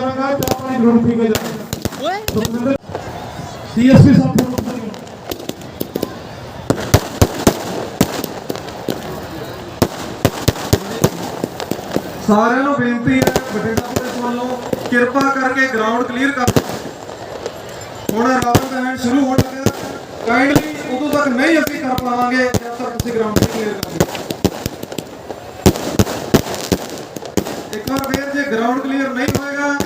ਕਰਾਂਗਾ ਚਾਹ ਪਾਣੀ ਜ਼ਰੂਰ ਪੀ ਕੇ ਜਾਣਾ ਓਏ। ਡੀਐਸਪੀ ਸਾਹਿਬ। ਸਾਰਿਆਂ ਨੂੰ ਬੇਨਤੀ ਹੈ ਬਠਿੰਡਾ ਪੁਲਿਸ ਵੱਲੋਂ ਕਿਰਪਾ ਕਰਕੇ ਗਰਾਊਂਡ ਕਲੀਅਰ ਕਰ ਦਿਓ। ਹੁਣ ਰਾਵਣ ਦਾ ਹੈਂਡ ਸ਼ੁਰੂ ਹੋਣ ਲੱਗਾ ਕਾਈਂਡਲੀ ਉਦੋਂ ਤੱਕ ਨਹੀਂ ਅਸੀਂ ਕਰ ਪਾਵਾਂਗੇ ਜਦ ਤੱਕ ਤੁਸੀਂ ਗਰਾਊਂਡ ਕਲੀਅਰ ਕਰ ਇੱਕ ਵਾਰ ਫੇਰ ਜੇ ਗਰਾਊਂਡ ਕਲੀਅਰ ਨਹੀਂ ਹੋਏਗਾ ਤੇ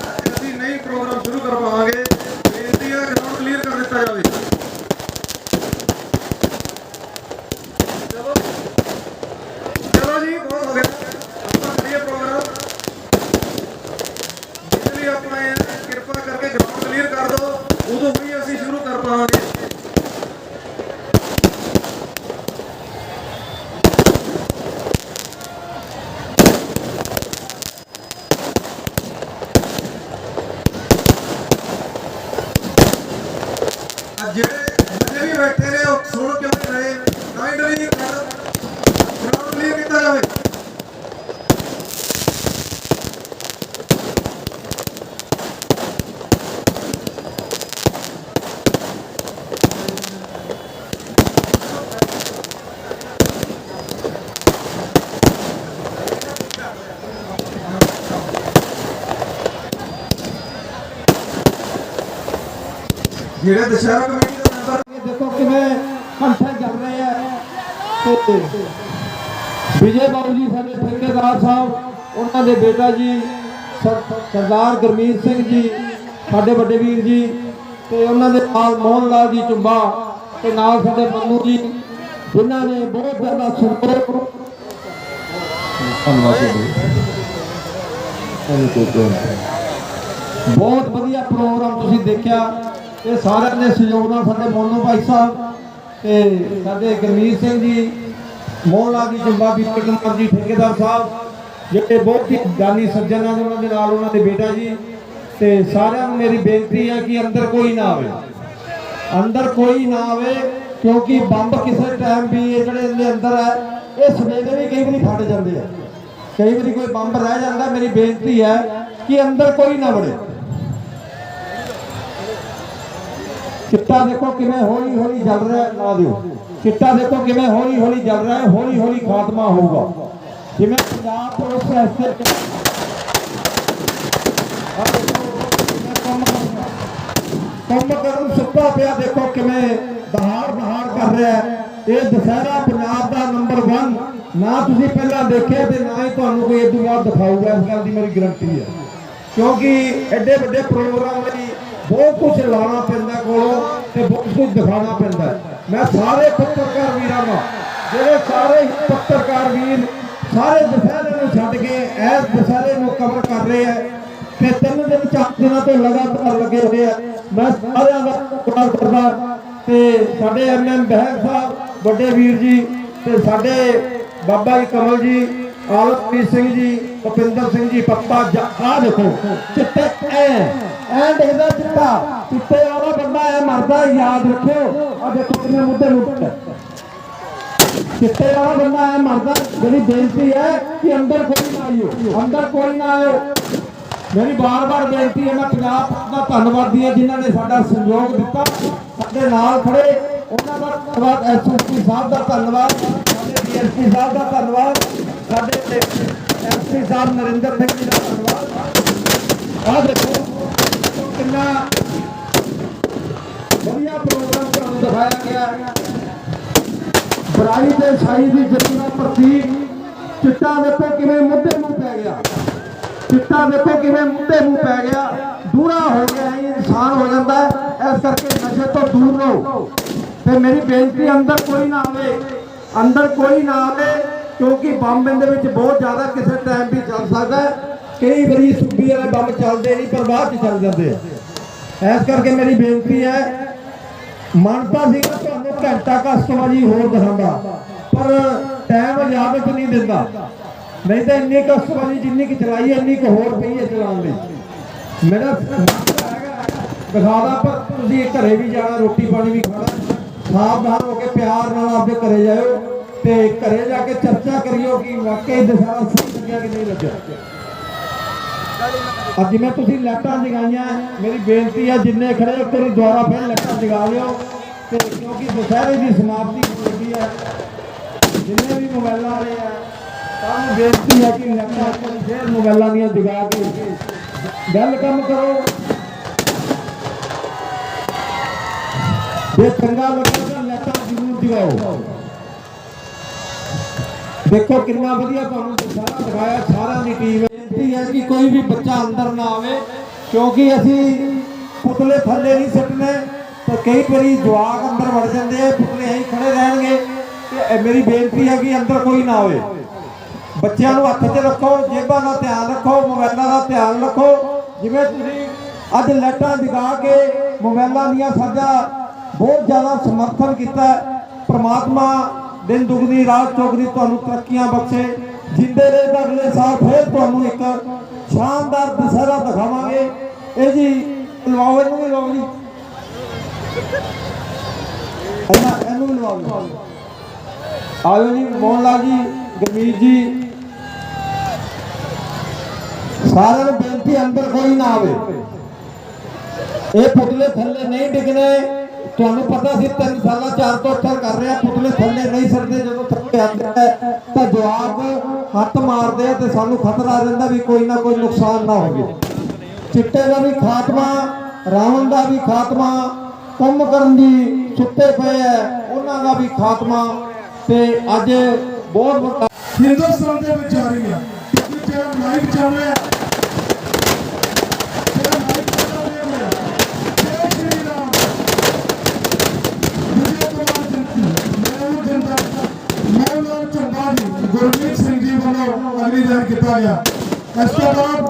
ਪ੍ਰੋਗਰਾਮ ਪਾਵਾਂਗੇ। ਬੇਨਤੀ ਹੈ ਗਰਾਊਂਡ ਕਲੀਅਰ ਕਰ ਦਿੱਤਾ ਜਾਵੇ। ਚਲੋ। ਚਲੋ ਜੀ, ਬਹੁਤ ਹੋ ਗਿਆ। ਆਪਾਂ ਕਰੀਏ ਪ੍ਰੋਗਰਾਮ ਜਿਹਦੇ ਲਈ ਆਪਣਾ ਕਿਰਪਾ ਕਰਕੇ ਗਰਾਊਂਡ ਕਲੀਅਰ ਕਰ ਦਿਓ। ਉਦੋਂ ਹੀ ਅਸੀਂ ਸ਼ੁਰੂ ਕਰ ਪਾਵਾਂਗੇ ਅੱਜ ਜਿਹੜੇ ਅਜੇ ਵੀ ਬੈਠੇ ਨੇ ਉਹ ਸੁਣ ਕਿਉਂ ਨਹੀਂ ਰਹੇ ਕਾਈਂਡਲੀ ਗਰਾਊਂਡ ਕਲੀਅਰ ਕੀਤਾ ਜਾਵੇ ਜਿਹੜੇ ਦੁਸ਼ਹਿਰਾ ਕਮੇਟੀ ਦੇ ਮੈਂਬਰ ਇਹ ਦੇਖੋ ਕਿਵੇਂ ਕੰਠੇ ਚੱਲ ਰਹੇ ਆ। ਤੇ ਵਿਜੇ ਬਾਬੂ ਜੀ ਸਾਡੇ ਠੇਕੇਦਾਰ ਸਾਹਿਬ ਉਹਨਾਂ ਦੇ ਬੇਟਾ ਜੀ ਸਰ- ਸਰਦਾਰ ਗੁਰਮੀਤ ਸਿੰਘ ਜੀ ਸਾਡੇ ਵੱਡੇ ਵੀਰ ਜੀ ਤੇ ਉਹਨਾਂ ਦੇ ਨਾਲ ਮੋਹਨ ਲਾਲ ਜੀ ਚੁੰਬਾ ਤੇ ਨਾਲ ਸਾਡੇ ਮੰਨੂ ਜੀ ਜਿਨ੍ਹਾਂ ਨੇ ਬਹੁਤ ਜ਼ਿਆਦਾ ਧੰਨਵਾਦ ਜੀ। ਬਹੁਤ ਵਧੀਆ ਪ੍ਰੋਗਰਾਮ ਤੁਸੀਂ ਦੇਖਿਆ। ਇਹ ਸਾਰਿਆਂ ਦੇ ਸਹਿਯੋਗ ਨਾਲ ਸਾਡੇ ਮੋਨੂ ਭਾਈ ਸਾਹਿਬ ਤੇ ਸਾਡੇ ਗੁਰਮੀਤ ਸਿੰਘ ਜੀ ਮੋਹਨ ਲਾਲ ਜੀ, ਚੁੰਬਾ ਬੀਪੀ ਕੁਮਾਰ ਜੀ, ਠੇਕੇਦਾਰ ਸਾਹਿਬ, ਜਿਹੜੇ ਬਹੁਤ ਹੀ ਦਾਨੀ ਸੱਜਣ ਹਨ ਉਹਨਾਂ ਦੇ ਨਾਲ ਉਹਨਾਂ ਦੇ ਬੇਟਾ ਜੀ ਤੇ ਸਾਰਿਆਂ ਨੂੰ ਮੇਰੀ ਬੇਨਤੀ ਹੈ ਕਿ ਅੰਦਰ ਕੋਈ ਨਾ ਆਵੇ। ਅੰਦਰ ਕੋਈ ਨਾ ਆਵੇ ਕਿਉਂਕਿ ਬੰਬ ਕਿਸੇ ਟਾਈਮ ਵੀ ਇਹ ਜਿਹੜੇ ਇਹਦੇ ਅੰਦਰ ਹੈ, ਇਹ ਸਵੇਰੇ ਵੀ ਕਈ ਵਾਰੀ ਫਟ ਜਾਂਦੇ ਆ। ਕਈ ਵਾਰੀ ਕੋਈ ਬੰਬ ਰਹਿ ਜਾਂਦਾ, ਮੇਰੀ ਬੇਨਤੀ ਹੈ ਕਿ ਅੰਦਰ ਕੋਈ ਨਾ ਵੜੇ। ਚਿੱਟਾ ਦੇਖੋ ਕਿਵੇਂ ਹੌਲੀ ਹੌਲੀ ਜਲ ਰਿਹਾ ਨਾ ਦਿਓ। ਚਿੱਟਾ ਦੇਖੋ ਕਿਵੇਂ ਹੌਲੀ ਹੌਲੀ ਜਲ ਰਿਹਾ ਹੈ, ਹੌਲੀ ਹੌਲੀ ਖਾਤਮਾ ਹੋਊਗਾ। ਜਿਵੇਂ ਪੰਜਾਬ ਪੁਲਿਸ ਐਸੇ ਦੇਖੋ, ਕਿਵੇਂ ਕੰਮ ਕਰਨ ਸੁੱਤਾ ਪਿਆ ਦੇਖੋ ਕਿਵੇਂ ਦਹਾੜ ਦਹਾੜ ਕਰ ਰਿਹਾ ਇਹ ਦੁਸਹਿਰਾ ਪੰਜਾਬ ਦਾ ਨੰਬਰ 1 ਨਾ ਤੁਸੀਂ ਪਹਿਲਾਂ ਦੇਖਿਆ ਤੇ ਨਾ ਹੀ ਤੁਹਾਨੂੰ ਕੋਈ ਇਦੋਂ ਬਾਅਦ ਦਿਖਾਊਗਾ, ਇਸ ਗੱਲ ਦੀ ਮੇਰੀ ਗਰੰਟੀ ਹੈ। ਕਿਉਂਕਿ ਐਡੇ ਵੱਡੇ ਪ੍ਰੋਗਰਾਮ ਲਈ ਬਹੁਤ ਕੁਝ ਲਾਉਣਾ ਪੈਂਦਾ ਕੋਲੋਂ ਤੇ ਬਹੁਤ ਕੁਝ ਦਿਖਾਉਣਾ ਪੈਂਦਾ। ਮੈਂ ਸਾਰੇ ਪੱਤਰਕਾਰ ਵੀਰਾਂ ਨੂੰ, ਜਿਹੜੇ ਸਾਰੇ ਪੱਤਰਕਾਰ ਵੀਰ ਸਾਰੇ ਦੁਸਹਿਰੇ ਨੂੰ ਛੱਡ ਕੇ ਇਸ ਦੁਸਹਿਰੇ ਨੂੰ ਕਵਰ ਕਰ ਰਹੇ ਆ ਤੇ ਤਿੰਨ ਦਿਨ ਚਾਰ ਦਿਨਾਂ ਤੋਂ ਲਗਾਤਾਰ ਲੱਗੇ ਹੋਏ ਆ। ਮੈਂ ਸਾਰਿਆਂ ਦਾ ਧੰਨਵਾਦ ਕਰਦਾ ਤੇ ਸਾਡੇ ਐਮਐਮ ਬਹਿਰ ਸਾਹਿਬ, ਵੱਡੇ ਵੀਰ ਜੀ ਤੇ ਸਾਡੇ ਬਾਬਾ ਜੀ ਕਮਲ ਜੀ ਆਲਮਪ੍ਰੀਤ ਸਿੰਘ ਜੀ, ਭੁਪਿੰਦਰ ਸਿੰਘ ਜੀ, ਪੱਪਾ ਆ ਦੇਖੋ, ਚਿੱਟੇ ਐ। ਐ ਦੇਖਦਾ ਚਿੱਟਾ, ਚਿੱਟੇ ਵਾਲਾ ਬੰਦਾ ਐ ਮਰਦਾ, ਯਾਦ ਰੱਖਿਓ ਆ ਦੇਖੋ ਕਿੰਨੇ ਮੁੱਦੇ ਮੁੱਟ ਚਿੱਟੇ ਵਾਲਾ ਬੰਦਾ ਐ ਮਰਦਾ, ਜਿਹੜੀ ਬੇਨਤੀ ਹੈ ਕਿ ਅੰਦਰ ਕੋਈ ਨਾ ਆਇਓ, ਅੰਦਰ ਕੋਈ ਨਾ ਆਇਓ। ਮੇਰੀ ਬਾਰ-ਬਾਰ ਬੇਨਤੀ ਹੈ, ਮੈਂ ਪੰਜਾਬ ਦਾ ਧੰਨਵਾਦੀ ਹਾਂ ਜਿਨ੍ਹਾਂ ਨੇ ਸਾਡਾ ਸਹਿਯੋਗ ਦਿੱਤਾ, ਸਾਡੇ ਨਾਲ ਖੜੇ। ਉਹਨਾਂ ਦਾ ਧੰਨਵਾਦ, ਐਸਐਸਪੀ ਸਾਹਿਬ ਦਾ ਧੰਨਵਾਦ, ਸਾਡੇ ਡੀਐਸਪੀ ਸਾਹਿਬ ਦਾ ਧੰਨਵਾਦ, ਸਾਡੇ ਐਮਪੀ ਸਾਹਿਬ ਨਰਿੰਦਰ ਸਿੰਘ ਜੀ ਦਾ ਧੰਨਵਾਦ। ਆਹ ਦੇਖੋ। ਕਿੰਨਾ ਵਧੀਆ ਪ੍ਰੋਗਰਾਮ ਤੁਹਾਨੂੰ ਦਿਖਾਇਆ ਗਿਆ। ਹੈ ਤੇ ਛਾਈ ਦੀ ਜਿੱਤ ਦਾ ਪ੍ਰਤੀਕ ਚਿੱਟਾ ਦੇਖੋ ਕਿਵੇਂ ਮੁੱਦੇ ਨੂੰ ਪੈ ਗਿਆ? ਚਿੱਟਾ ਦੇਖੋ ਕਿਵੇਂ ਮੁੱਦੇ ਨੂੰ ਪੈ ਗਿਆ? ਦੂਰਾ ਹੋ ਗਿਆ ਇਨਸਾਨ ਹੋ ਜਾਂਦਾ ਇਸ ਕਰਕੇ ਨਸ਼ੇ ਤੋਂ ਦੂਰ ਰਹੋ। ਤੇ ਮੇਰੀ ਬੇਨਤੀ, ਅੰਦਰ ਕੋਈ ਨਾ ਆਵੇ। ਅੰਦਰ ਕੋਈ ਨਾ ਆਵੇ, ਕਿਉਂਕਿ ਬੰਬ ਇਹਦੇ ਵਿੱਚ ਬਹੁਤ ਜ਼ਿਆਦਾ ਕਿਸੇ ਟਾਈਮ ਵੀ ਚੱਲ ਸਕਦਾ ਕਈ ਵਾਰੀ ਸੁੱਬੀ ਵਾਲੇ ਬੰਬ ਚੱਲਦੇ ਨਹੀਂ, ਪਰ ਬਾਅਦ ਚ ਚੱਲ ਜਾਂਦੇ ਆ। ਇਸ ਕਰਕੇ ਮੇਰੀ ਬੇਨਤੀ ਹੈ ਮਨਤਾ ਸੀਗਾ ਤੁਹਾਨੂੰ ਘੰਟਾ ਕਸਟਮਰ ਜੀ ਹੋਰ ਦਿਖਾਉਂਦਾ ਪਰ ਟਾਈਮ ਇਜਾਜ਼ਤ ਨਹੀਂ ਦਿੰਦਾ। ਨਹੀਂ ਤਾਂ ਇੰਨੀ ਕਸਟਮਰ ਜੀ ਜਿੰਨੀ ਕਿ ਚਲਾਈ ਇੰਨੀ ਕੁ ਹੋਰ ਪਈ ਹੈ ਚਲਾਉਣ ਲਈ ਮੇਰਾ ਦਿਖਾਦਾ ਪਰ ਤੁਸੀਂ ਘਰੇ ਵੀ ਜਾਣਾ, ਰੋਟੀ ਪਾਣੀ ਵੀ ਖਾਣਾ। ਸਾਵਧਾਨ ਹੋ ਕੇ ਪਿਆਰ ਨਾਲ ਆਪਦੇ ਘਰੇ ਜਾਇਓ ਤੇ ਘਰੇ ਜਾ ਕੇ ਚਰਚਾ ਕਰਿਓ ਕਿ ਵਾਕਈ ਦਸਹਿਰਾ ਸਹੀ ਲੱਗਿਆ ਕਿ ਨਹੀਂ ਲੱਗਿਆ। ਅੱਜ ਜਿਵੇਂ ਤੁਸੀਂ ਲੈਟਾਂ ਜਗਾਈਆਂ। ਮੇਰੀ ਬੇਨਤੀ ਹੈ ਜਿੰਨੇ ਖੜੇ ਇੱਕ ਵਾਰੀ ਦੁਆਰਾ ਫਿਰ ਲਾਈਟਾਂ ਜਗਾ ਲਿਓ। ਤੇ ਕਿਉਂਕਿ ਦੁਸਹਿਰੇ ਦੀ ਸਮਾਪਤੀ ਹੋ ਲੱਗੀ ਹੈ ਜਿੰਨੇ ਵੀ ਮੋਬਾਈਲਾਂ ਵਾਲੇ ਆ ਤੁਹਾਨੂੰ ਬੇਨਤੀ ਹੈ ਕਿ ਲਾਈਟਾਂ ਫਿਰ ਮੋਬਾਈਲਾਂ ਦੀਆਂ ਜਗਾ ਕੇ ਗੱਲ ਕੰਮ ਕਰੋ। ਜੇ ਚੰਗਾ ਲੱਗਾ ਤਾਂ ਲਾਈਟਾਂ ਜ਼ਰੂਰ ਜਗਾਓ। ਦੇਖੋ ਕਿੰਨਾ ਵਧੀਆ ਤੁਹਾਨੂੰ ਸਾਰਾ ਦਿਖਾਇਆ ਸਾਰਿਆਂ ਦੀ ਟੀਮ ਬੇਨਤੀ ਹੈ ਕਿ ਕੋਈ ਵੀ ਬੱਚਾ ਅੰਦਰ ਨਾ ਆਵੇ, ਕਿਉਂਕਿ ਅਸੀਂ ਪੁਤਲੇ ਥੱਲੇ ਨਹੀਂ ਸਿੱਟਨੇ ਤਾਂ ਕਈ ਵਾਰੀ ਜਵਾਕ ਅੰਦਰ ਵੜ ਜਾਂਦੇ ਆ, ਪੁਤਲੇ ਐਂ ਖੜੇ ਰਹਿਣਗੇ, ਤੇ ਮੇਰੀ ਬੇਨਤੀ ਹੈ ਕਿ ਅੰਦਰ ਕੋਈ ਨਾ ਆਵੇ ਬੱਚਿਆਂ ਨੂੰ ਹੱਥ 'ਚ ਰੱਖੋ, ਜੇਬਾਂ ਦਾ ਧਿਆਨ ਰੱਖੋ, ਮੋਬਾਈਲਾਂ ਦਾ ਧਿਆਨ ਰੱਖੋ ਜਿਵੇਂ ਤੁਸੀਂ ਅੱਜ ਲੈਟਾਂ ਜਗਾ ਕੇ ਮੋਬਾਈਲਾਂ ਦੀਆਂ ਸਾਡਾ ਬਹੁਤ ਜ਼ਿਆਦਾ ਸਮਰਥਨ ਕੀਤਾ ਹੈ। ਪ੍ਰਮਾਤਮਾ ਦਿਨ ਦੁਗਣੀ, ਰਾਤ ਚੌਗਣੀ ਤੁਹਾਨੂੰ ਤਰੱਕੀਆਂ ਬਖਸ਼ੇ ਜਿੰਦੇ ਰਹੇ ਤਾਂ ਅਗਲੇ ਸਾਲ ਫੇਰ ਤੁਹਾਨੂੰ ਇੱਕ ਸ਼ਾਨਦਾਰ ਦੁਸਹਿਰਾ ਦਿਖਾਵਾਂਗੇ। ਇਹ ਜੀ, ਲਵਾਓ, ਇਹਨੂੰ ਵੀ ਲਵਾਓ ਜੀ। ਇਹਨਾਂ ਇਹਨੂੰ ਵੀ ਲਵਾਓ ਆਇਓ ਜੀ ਮੋਹਨ ਲਾਲ ਜੀ, ਗਰਮੀਤ ਜੀ। ਸਾਰਿਆਂ ਨੂੰ ਬੇਨਤੀ, ਅੰਦਰ ਕੋਈ ਨਾ ਆਵੇ। ਇਹ ਪੁਤਲੇ ਥੱਲੇ ਨਹੀਂ ਡਿੱਗਣੇ। ਤੁਹਾਨੂੰ ਪਤਾ ਸੀ ਤਿੰਨ ਸਾਲਾਂ ਚਾਰ ਤੋਂ ਉੱਤਰ ਕਰ ਰਿਹਾ, ਪੁਤਲੇ ਥੱਲੇ ਨਹੀਂ ਸਰਦੇ ਜਦੋਂ ਥੱਲੇ ਆਉਂਦੇ ਹੈ, ਤਾਂ ਜਵਾਕ ਹੱਥ ਮਾਰਦੇ ਆ ਤੇ ਸਾਨੂੰ ਖਤਰਾ ਰਹਿੰਦਾ ਵੀ ਕੋਈ ਨਾ ਕੋਈ ਨੁਕਸਾਨ ਨਾ ਹੋਵੇ। ਚਿੱਟੇ ਦਾ ਵੀ ਖਾਤਮਾ, ਰਾਵਣ ਦਾ ਵੀ ਖਾਤਮਾ ਕੰਮ ਕਰਨ ਦੀ ਸੁੱਤੇ ਪਏ ਐ ਉਹਨਾਂ ਦਾ ਵੀ ਖਾਤਮਾ ਤੇ ਅੱਜ ਬਹੁਤ ਵੱਡਾ ਹਿੰਦੁਸਤਾਨ ਦੇ ਵਿੱਚ ਆ ਰਹੀ ਹੈ ਜਿਹੜਾ ਲਾਈਵ ਚੱਲ ਰਿਹਾ ਹੈ ਜੈ ਸ਼੍ਰੀ ਰਾਮ ਵਿਜੇ ਕੁਮਾਰ ਜੀ ਮੈਂ ਜਨਤਾ ਮੌਲਾ ਚੰਗਾ ਜੀ ਗੁਰਮੀਤ ਸਿੰਘ ਜੀ ਵੱਲੋਂ ਅਗਲੀ ਦਾਨ ਕੀਤਾ ਗਿਆ ਇਸ ਤੋਂ ਬਾਅਦ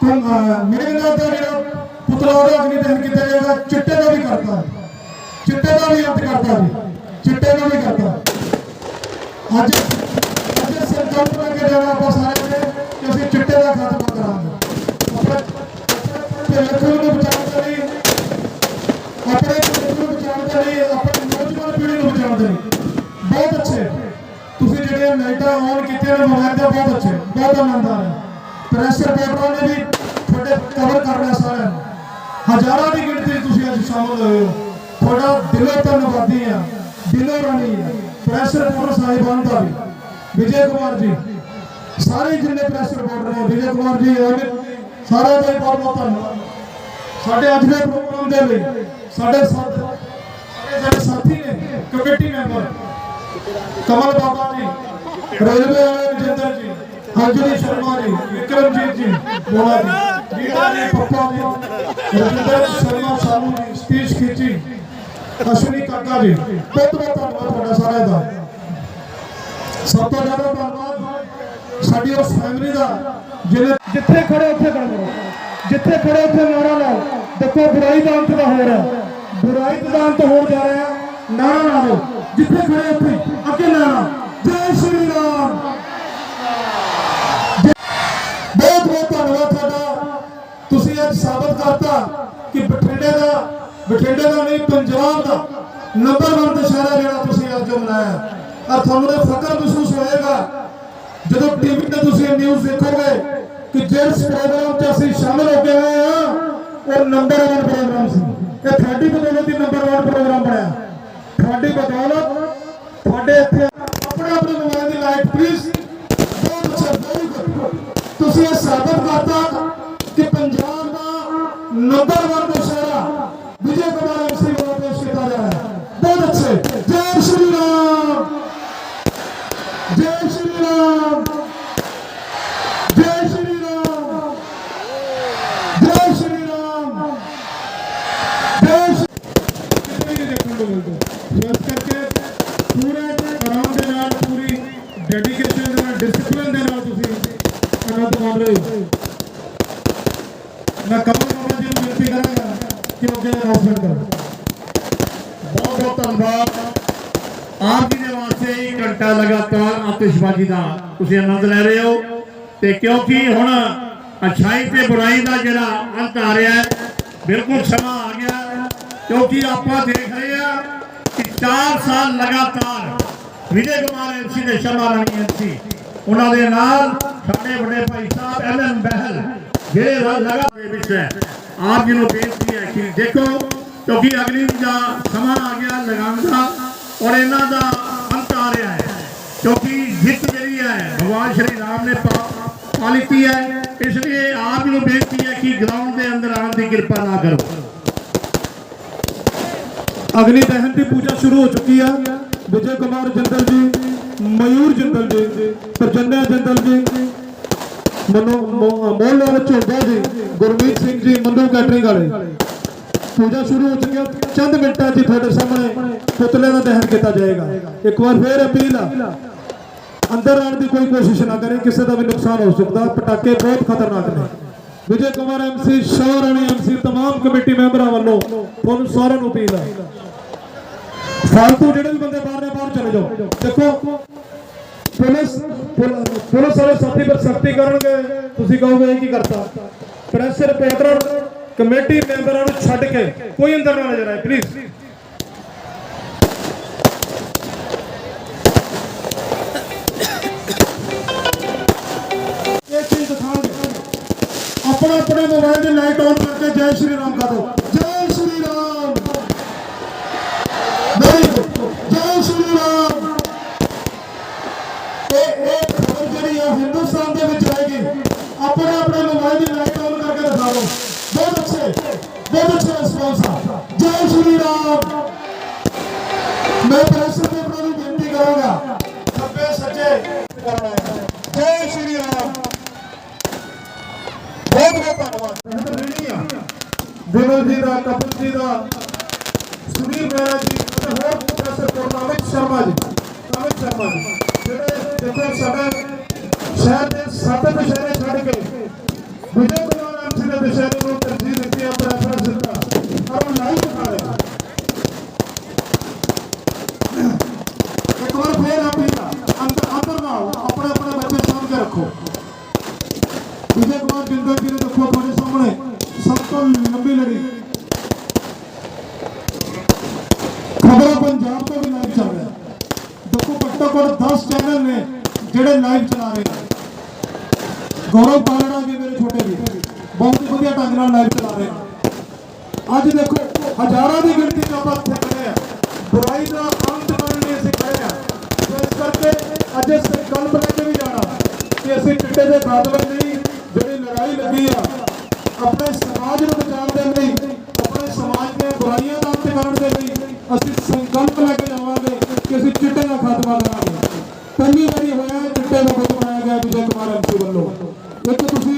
ਤੁਮ ਮੇਰੇ ਨਾਲ ਦਾ ਜਿਹੜਾ ਪੁੱਤਰਾ ਦਾ ਅਗਲੀ ਦਾਨ ਕੀਤਾ ਜਾਏਗਾ ਚਿੱਟੇ ਦਾ ਵੀ ਕਰਤਾ ਚਿੱਟੇ ਦਾ ਵੀ ਅੰਤ ਕਰਤਾ ਜੀ ਚਿੱਟੇ ਦਾ ਵੀ ਕਰਤਾ ਅੱਜ ਅੱਜ ਸੰਕਲਪ ਲੈ ਕੇ ਜਾਣਾ ਆਪਾਂ ਸਾਰੇ ਨੇ ਕਿ ਅਸੀਂ ਚਿੱਟੇ ਦਾ ਖਾਤਮਾ ਕਰਾਂਗੇ ਆਪਣੇ ਭਵਿੱਖ ਨੂੰ ਬਚਾਉਣ ਦੇ ਲਈ ਆਪਣੇ ਭਵਿੱਖ ਨੂੰ ਬਚਾਉਣ ਦੇ ਲਈ ਆਪਣੀ ਨੌਜਵਾਨ ਪੀੜ੍ਹੀ ਨੂੰ ਬਚਾਉਣ ਦੇ ਲਈ ਬਹੁਤ ਅੱਛੇ ਤੁਸੀਂ ਲਾਈਟਾਂ ਆਨ ਕੀਤੀਆਂ ਨੇ ਮੋਬਾਈਲ ਤੇ ਬਹੁਤ ਅੱਛੇ, ਬਹੁਤ ਆਨੰਦ ਆ। ਰਿਹਾ ਪ੍ਰੈਸ ਰਿਪੋਰਟਰਾਂ ਨੇ ਵੀ ਤੁਹਾਡੇ ਕਵਰ ਕਰ ਸਾਰਿਆਂ ਨੂੰ। ਹਜ਼ਾਰਾਂ ਦੀ ਗਿਣਤੀ ਤੁਸੀਂ ਅੱਜ ਸ਼ਾਮਲ ਹੋਏ ਹੋ। ਤੁਹਾਡਾ ਦਿਲੋਂ ਧੰਨਵਾਦੀ ਆ, ਦਿਲੋਂ ਰਾਣੀ ਆ। ਪ੍ਰੈਸ ਰਿਪੋਰਟਰ ਸਾਹਿਬਾਨ ਦਾ ਵੀ। ਵਿਜੇ ਕੁਮਾਰ ਜੀ, ਸਾਰੇ ਜਿੰਨੇ ਪ੍ਰੈਸ ਰਿਪੋਰਟਰ ਨੇ, ਵਿਜੇ ਕੁਮਾਰ ਜੀ ਸਾਰਿਆਂ ਦਾ ਬਹੁਤ ਬਹੁਤ ਧੰਨਵਾਦ। ਸਾਡੇ ਅੱਜ ਦੇ ਪ੍ਰੋਗਰਾਮ ਦੇ ਲਈ ਸਾਡੇ ਸਾਥ ਸਾਡੇ ਸਾਥੀ ਨੇ, ਕਮੇਟੀ ਮੈਂਬਰ ਕਮਲ ਬਾਬਾ ਜੀ। ਰੇਲਵੇ ਵਾਲੇ ਵਿਜੇਂਦਰ ਜੀ ਅੰਜਲੀ ਸ਼ਰਮਾ ਜੀ, ਵਿਕਰਮਜੀਤ ਜੀ ਬੋਲਾ ਜੀ ਵੀਰਾ ਜੀ ਪੱਪਾ ਜੀ, ਰਜਿੰਦਰ ਸ਼ਰਮਾ ਸਾਨੂ ਜੀ ਸਪੀਚ ਖਿੱਚੀ। ਅਸ਼ਵਨੀ ਕਾਕਾ ਜੀ, ਬਹੁਤ ਬਹੁਤ ਧੰਨਵਾਦ ਤੁਹਾਡਾ ਸਾਰਿਆਂ ਦਾ। ਸਭ ਤੋਂ ਜ਼ਿਆਦਾ ਧੰਨਵਾਦ ਸਾਡੀ ਉਸ ਫੈਮਿਲੀ ਦਾ, ਜਿਹਨੇ ਜਿੱਥੇ ਖੜੇ ਉੱਥੇ ਗੱਲ ਕਰੋ ਜਿੱਥੇ ਖੜੇ ਉੱਥੇ ਨਾਰਾ ਲਾਓ। ਦੇਖੋ, ਬੁਰਾਈ ਦਾ ਅੰਤ ਦਾ ਹੋ ਰਿਹਾ। ਬੁਰਾਈ ਦਾ ਅੰਤ ਹੋ ਜਾ ਰਿਹਾ ਨਾਰਾ ਲਾ ਜਿੱਥੇ ਖੜੇ ਉੱਥੇ, ਅੱਗੇ ਨਾਰਾ। ਜੈ ਸ਼੍ਰੀ ਰਾਮ ਜੈ- ਬਹੁਤ ਬਹੁਤ ਧੰਨਵਾਦ ਤੁਹਾਡਾ। ਤੁਸੀਂ ਅੱਜ ਸਾਬਤ ਕਰਤਾ ਕਿ ਬਠਿੰਡੇ ਦਾ ਬਠਿੰਡੇ ਦਾ ਨਹੀਂ, ਪੰਜਾਬ ਦਾ ਨੰਬਰ 1 ਦੁਸ਼ਹਿਰਾ ਜਿਹੜਾ ਤੁਸੀਂ ਅੱਜ ਮਨਾਇਆ। ਔਰ ਤੁਹਾਨੂੰ ਇਹ ਫਖਰ ਮਹਿਸੂਸ ਹੋਏਗਾ, ਜਦੋਂ ਟੀਵੀ ਤੇ ਤੁਸੀਂ ਇਹ ਨਿਊਜ਼ ਦੇਖੋਗੇ ਕਿ ਜਿਸ ਪ੍ਰੋਗਰਾਮ 'ਚ ਅਸੀਂ ਸ਼ਾਮਲ ਹੋ ਗਏ ਹੋਏ ਆ ਉਹ ਨੰਬਰ 1 ਪ੍ਰੋਗਰਾਮ ਸੀ। ਇਹ ਤੁਹਾਡੀ ਬਦੌਲਤ ਹੀ ਨੰਬਰ 1 ਪ੍ਰੋਗਰਾਮ ਬਣਿਆ। ਤੁਹਾਡੀ ਬਦੌਲਤ ਤੁਹਾਡੇ ਇੱਥੇ ਆਪਣੇ ਆਪਣੇ ਮੋਬਾਈਲ ਦੀ ਲਾਈਟ ਪਲੀਜ਼ ਬਹੁਤ ਅੱਛਾ very good। ਤੁਸੀਂ ਇਹ ਸਾਬਤ ਕਰਤਾ ਕਿ ਪੰਜਾਬ ਦਾ ਨੰਬਰ 1 ਦੁਸ਼ਹਿਰਾ ਵਿਜੇ ਕੁਮਾਰ ਐਮਸੀ ਵੱਲੋਂ ਪੇਸ਼ ਕੀਤਾ ਜਾ ਰਿਹਾ ਹੈ ਬਹੁਤ ਅੱਛੇ ਜੈ ਸ਼੍ਰੀ ਰਾਮ ਜੈ ਸ਼੍ਰੀ ਰਾਮ ਜੈ ਸ਼੍ਰੀ ਰਾਮ ਜੈ ਸ਼੍ਰੀ ਰਾਮ ਜੈ ਸ਼੍ਰੀ ਕਿਤੇ ਵੀ ਦੇਖਣ ਨੂੰ ਮਿਲਦਾ ਸੋ ਇਸ ਕਰਕੇ ਪੂਰੇ ਆਰਾਮ ਦੇ ਨਾਲ ਪੂਰੀ ਡੈਡੀਕੇਸ਼ਨ ਦੇ ਨਾਲ ਡਿਸਪਲਿਨ ਦੇ ਨਾਲ ਤੁਸੀਂ ਆਨੰਦ ਮਾਣ ਰਹੇ ਹੋ ਮੈਂ ਕਮਲ ਬਾਬਾ ਜੀ ਨੂੰ ਬੇਨਤੀ ਕਰਾਂਗਾ ਕਿ ਉਹ ਅੱਗੇ ਅਨਾਉਂਸਮੈਂਟ ਕਰਨ ਬਹੁਤ ਬਹੁਤ ਧੰਨਵਾਦ ਆਪ ਜੀ ਦੇ ਵਾਸਤੇ ਹੀ ਘੰਟਾ ਲਗਾਤਾਰ ਆਤਿਸ਼ਬਾਜ਼ੀ ਦਾ ਤੁਸੀਂ ਆਨੰਦ ਲੈ ਰਹੇ ਹੋ ਤੇ ਕਿਉਂਕਿ ਹੁਣ ਅਛਾਈ ਤੇ ਬੁਰਾਈ ਦਾ ਜਿਹੜਾ ਅੰਤ ਆ ਰਿਹਾ ਬਿਲਕੁਲ ਸਮਾਂ ਆ ਗਿਆ ਕਿਉਂਕਿ ਆਪਾਂ ਦੇਖ ਰਹੇ ਆ ਕਿ 4 ਸਾਲ ਲਗਾਤਾਰ ਵਿਜੇ ਕੁਮਾਰ ਐਮਸੀ ਦੇ ਸ਼ਰਮਾ ਰਾਣੀ ਐਮਸੀ, ਉਹਨਾਂ ਦੇ ਨਾਲ ਸਾਡੇ ਵੱਡੇ ਭਾਈ ਸਾਹਿਬ ਐਮ ਐਮ ਬਹਿਲ, ਜਿਹੜੇ ਰ- ਦੇ ਵਿੱਚ ਹੈ। ਆਪ ਜੀ ਨੂੰ ਬੇਨਤੀ ਹੈ ਕਿ ਦੇਖੋ, ਕਿਉਂਕਿ ਅਗਲੀ ਦਾ ਸਮਾਂ ਆ ਗਿਆ ਲਗਾਉਣ ਦਾ, ਔਰ ਇਹਨਾਂ ਦਾ ਅੰਤ ਆ ਰਿਹਾ ਹੈ, ਕਿਉਂਕਿ ਜਿੱਤ ਜਿਹੜੀ ਹੈ, ਭਗਵਾਨ ਸ਼੍ਰੀ ਰਾਮ ਨੇ ਪਾ ਪਾ ਹੈ, ਇਸ ਲਈ ਆਪ ਜੀ ਨੂੰ ਬੇਨਤੀ ਹੈ ਕਿ ਗਰਾਊਂਡ ਦੇ ਅੰਦਰ ਆਉਣ ਦੀ ਕਿਰਪਾ ਨਾ ਕਰੋ। ਅਗਲੀ ਦਹਨ ਦੀ ਪੂਜਾ ਸ਼ੁਰੂ ਹੋ ਚੁੱਕੀ ਹੈ ਵਿਜੇ ਕੁਮਾਰ ਜਿੰਦਲ ਜੀ, ਮਯੂਰ ਜਿੰਦਲ ਜੀ ਪ੍ਰਜਨਿਆ ਜਿੰਦਲ ਜੀ, ਮਨੋ ਮੋਹਨ ਲਾਲ ਜੀ, ਗੁਰਮੀਤ ਸਿੰਘ ਜੀ ਮੰਨੂ ਕੈਟਰਿੰਗ ਵਾਲੇ। ਪੂਜਾ ਸ਼ੁਰੂ ਹੋ ਚੁੱਕੀ ਹੈ ਚੰਦ ਮਿੰਟਾਂ 'ਚ ਤੁਹਾਡੇ ਸਾਹਮਣੇ ਪੁਤਲੇ ਦਾ ਦਹਨ ਕੀਤਾ ਜਾਏਗਾ। ਇੱਕ ਵਾਰ ਫੇਰ ਅਪੀਲ ਆ। ਅੰਦਰ ਆਉਣ ਦੀ ਕੋਈ ਕੋਸ਼ਿਸ਼ ਨਾ ਕਰੇ ਕਿਸੇ ਦਾ ਵੀ ਨੁਕਸਾਨ ਹੋ ਸਕਦਾ ਪਟਾਕੇ ਬਹੁਤ ਖਤਰਨਾਕ ਨੇ ਵਿਜੇ ਕੁਮਾਰ ਐਮਸੀ ਸ਼ੌਰਾਣੀ ਐਮਸੀ तमाम ਕਮੇਟੀ ਮੈਂਬਰਾਂ ਵੱਲੋਂ ਤੁਹਾਨੂੰ ਸਾਰਿਆਂ ਨੂੰ ਅਪੀਲ ਹੈ ਫਾਲਤੂ ਜਿਹੜੇ ਵੀ ਬੰਦੇ ਬਾਹਰ ਨੇ ਬਾਹਰ ਚਲੇ ਜਾਓ ਦੇਖੋ ਪੁਲਿਸ ਪੁਲ- ਪੁਲਿਸ ਵਾਲੇ ਸਾਥੀ ਪਰ ਸਖਤੀ ਕਰਨਗੇ ਤੁਸੀਂ ਕਹੋਗੇ ਇਹ ਕੀ ਕਰਤਾ ਪ੍ਰੈਸ ਰਿਪੋਰਟਰ ਕਮੇਟੀ ਮੈਂਬਰਾਂ ਨੂੰ ਛੱਡ ਕੇ ਕੋਈ ਅੰਦਰ ਨਾ ਨਜ਼ਰ ਆਏ ਪਲੀਜ਼ ਆਪਣੇ ਮੋਬਾਈਲ ਦੀ ਲਾਈਟ ਆਨ ਕਰਕੇ ਜੈ ਸ਼੍ਰੀ ਰਾਮ ਕਹ ਦੋ ਜੈ ਸ਼੍ਰੀ ਰਾਮ। ਜੈ ਸ਼੍ਰੀ ਰਾਮ। ਇਹ ਇਹ ਖਬਰ ਜਿਹੜੀ ਹੈ ਹਿੰਦੁਸਤਾਨ ਦੇ ਵਿੱਚ ਆਏਗੀ ਆਪਣੇ ਆਪਣੇ ਮੋਬਾਈਲ ਦੀ ਲਾਈਟ ਆਨ ਕਰਕੇ ਦਿਖਾ ਦਿਓ। ਬਹੁਤ ਅੱਛੇ ਬਹੁਤ ਅੱਛੇ ਰਿਸਪੌਂਸ ਆ। ਜੈ ਸ਼੍ਰੀ ਰਾਮ। ਮੈਂ ਪ੍ਰੈਸ ਦੇ ਨੂੰ ਬੇਨਤੀ ਕਰਾਂਗਾ ਖੱਬੇ ਸੱਜੇ ਜੈ ਸ਼੍ਰੀ ਰਾਮ ਬਹੁਤ ਬਹੁਤ ਧੰਨਵਾਦ ਵਿਮਲ ਜੀ ਦਾ, ਕਪਿਲ ਜੀ ਦਾ, ਸੁਨੀਲ ਮਹਿਰਾ ਜੀ ਅਤੇ ਹੋਰ ਪ੍ਰੋਫੈਸਰ ਡਾਕਟਰ ਸ਼ਰਮਾ ਜੀ, ਅਮਿਤ ਸ਼ਰਮਾ ਜੀ, ਜਿਹੜੇ ਦੇਖੋ ਸਾਡੇ ਸ਼ਹਿਰ ਦੇ ਸੱਤ ਦੁਸ਼ਹਿਰੇ ਛੱਡ ਕੇ ਵਿਜੇ ਕੁਮਾਰ ਐਮਸੀ ਦੇ ਦੁਸ਼ਹਿਰੇ ਨੂੰ ਤਰਜੀਹ ਦਿੱਤੀ ਹੈ ਪ੍ਰੈਫਰੈਂਸ ਦਿੱਤਾ ਔਰ ਉਹ ਲਾਈਵ ਦਿਖਾ ਰਹੇ ਇੱਕ ਵਾਰ ਫੇਰ ਆਪਣੀ ਅੰਦਰ ਅੰਦਰ ਨਾ ਆਓ ਆਪਣੇ ਆਪਣੇ ਬੱਚੇ ਸਾਂਭ ਕੇ ਰੱਖੋ ਵਿਜੇ ਕੁਮਾਰ ਜਿੰਦਲ ਜੀ ਨੇ ਦੇਖੋ ਤੁਹਾਡੇ ਸਾਹਮਣੇ ਸਭ ਤੋਂ ਲੰਬੀ ਲੜੀ ਖਬਰਾਂ ਪੰਜਾਬ ਤੋਂ ਵੀ ਲਾਈਵ ਚੱਲ ਰਿਹਾ ਦੇਖੋ ਘੱਟੋ ਘੱਟ 10 ਚੈਨਲ ਨੇ ਜਿਹੜੇ ਲਾਈਵ ਚਲਾ ਰਹੇ ਨੇ ਗੌਰਵ ਪਾਲੜਾ ਜੀ ਮੇਰੇ ਛੋਟੇ ਵੀ ਬਹੁਤ ਹੀ ਵਧੀਆ ਢੰਗ ਨਾਲ ਲਾਈਵ ਚਲਾ ਰਹੇ ਨੇ ਅੱਜ ਦੇਖੋ, ਹਜ਼ਾਰਾਂ ਦੀ ਗਿਣਤੀ 'ਚ ਆਪਾਂ ਇੱਥੇ ਖੜੇ ਆ ਬੁਰਾਈ ਦਾ ਅੰਤ ਕਰਨ ਲਈ ਅਸੀਂ ਖੜੇ ਆ ਇਸ ਕਰਕੇ ਅੱਜ ਇਸ ਸੰਕਲਪ ਲੈ ਕੇ ਵੀ ਜਾਣਾ ਕਿ ਅਸੀਂ ਚਿੱਟੇ ਦੇ ਖਾਤਮੇ ਲਈ ਜਿਹੜੀ ਲੜਾਈ ਲੱਗੀ ਆ, ਆਪਣੇ ਸਮਾਜ ਨੂੰ ਬਚਾਉਣ ਦੇ ਲਈ ਆਪਣੇ ਸਮਾਜ ਦੀਆਂ ਬੁਰਾਈਆਂ ਦਾ ਅੰਤ ਕਰਨ ਦੇ ਲਈ ਅਸੀਂ ਸੰਕਲਪ ਲੈ ਕੇ ਜਾਵਾਂਗੇ ਕਿ ਅਸੀਂ ਚਿੱਟੇ ਦਾ ਖਾਤਮਾ ਕਰਾਂਗੇ ਪਹਿਲੀ ਵਾਰੀ ਹੋਇਆ ਹੈ ਚਿੱਟੇ ਦਾ ਖਾਤਮਾ ਆਇਆ ਗਿਆ ਵਿਜੇ ਕੁਮਾਰ ਐਮਸੀ ਵੱਲੋਂ ਇੱਕ ਤੁਸੀਂ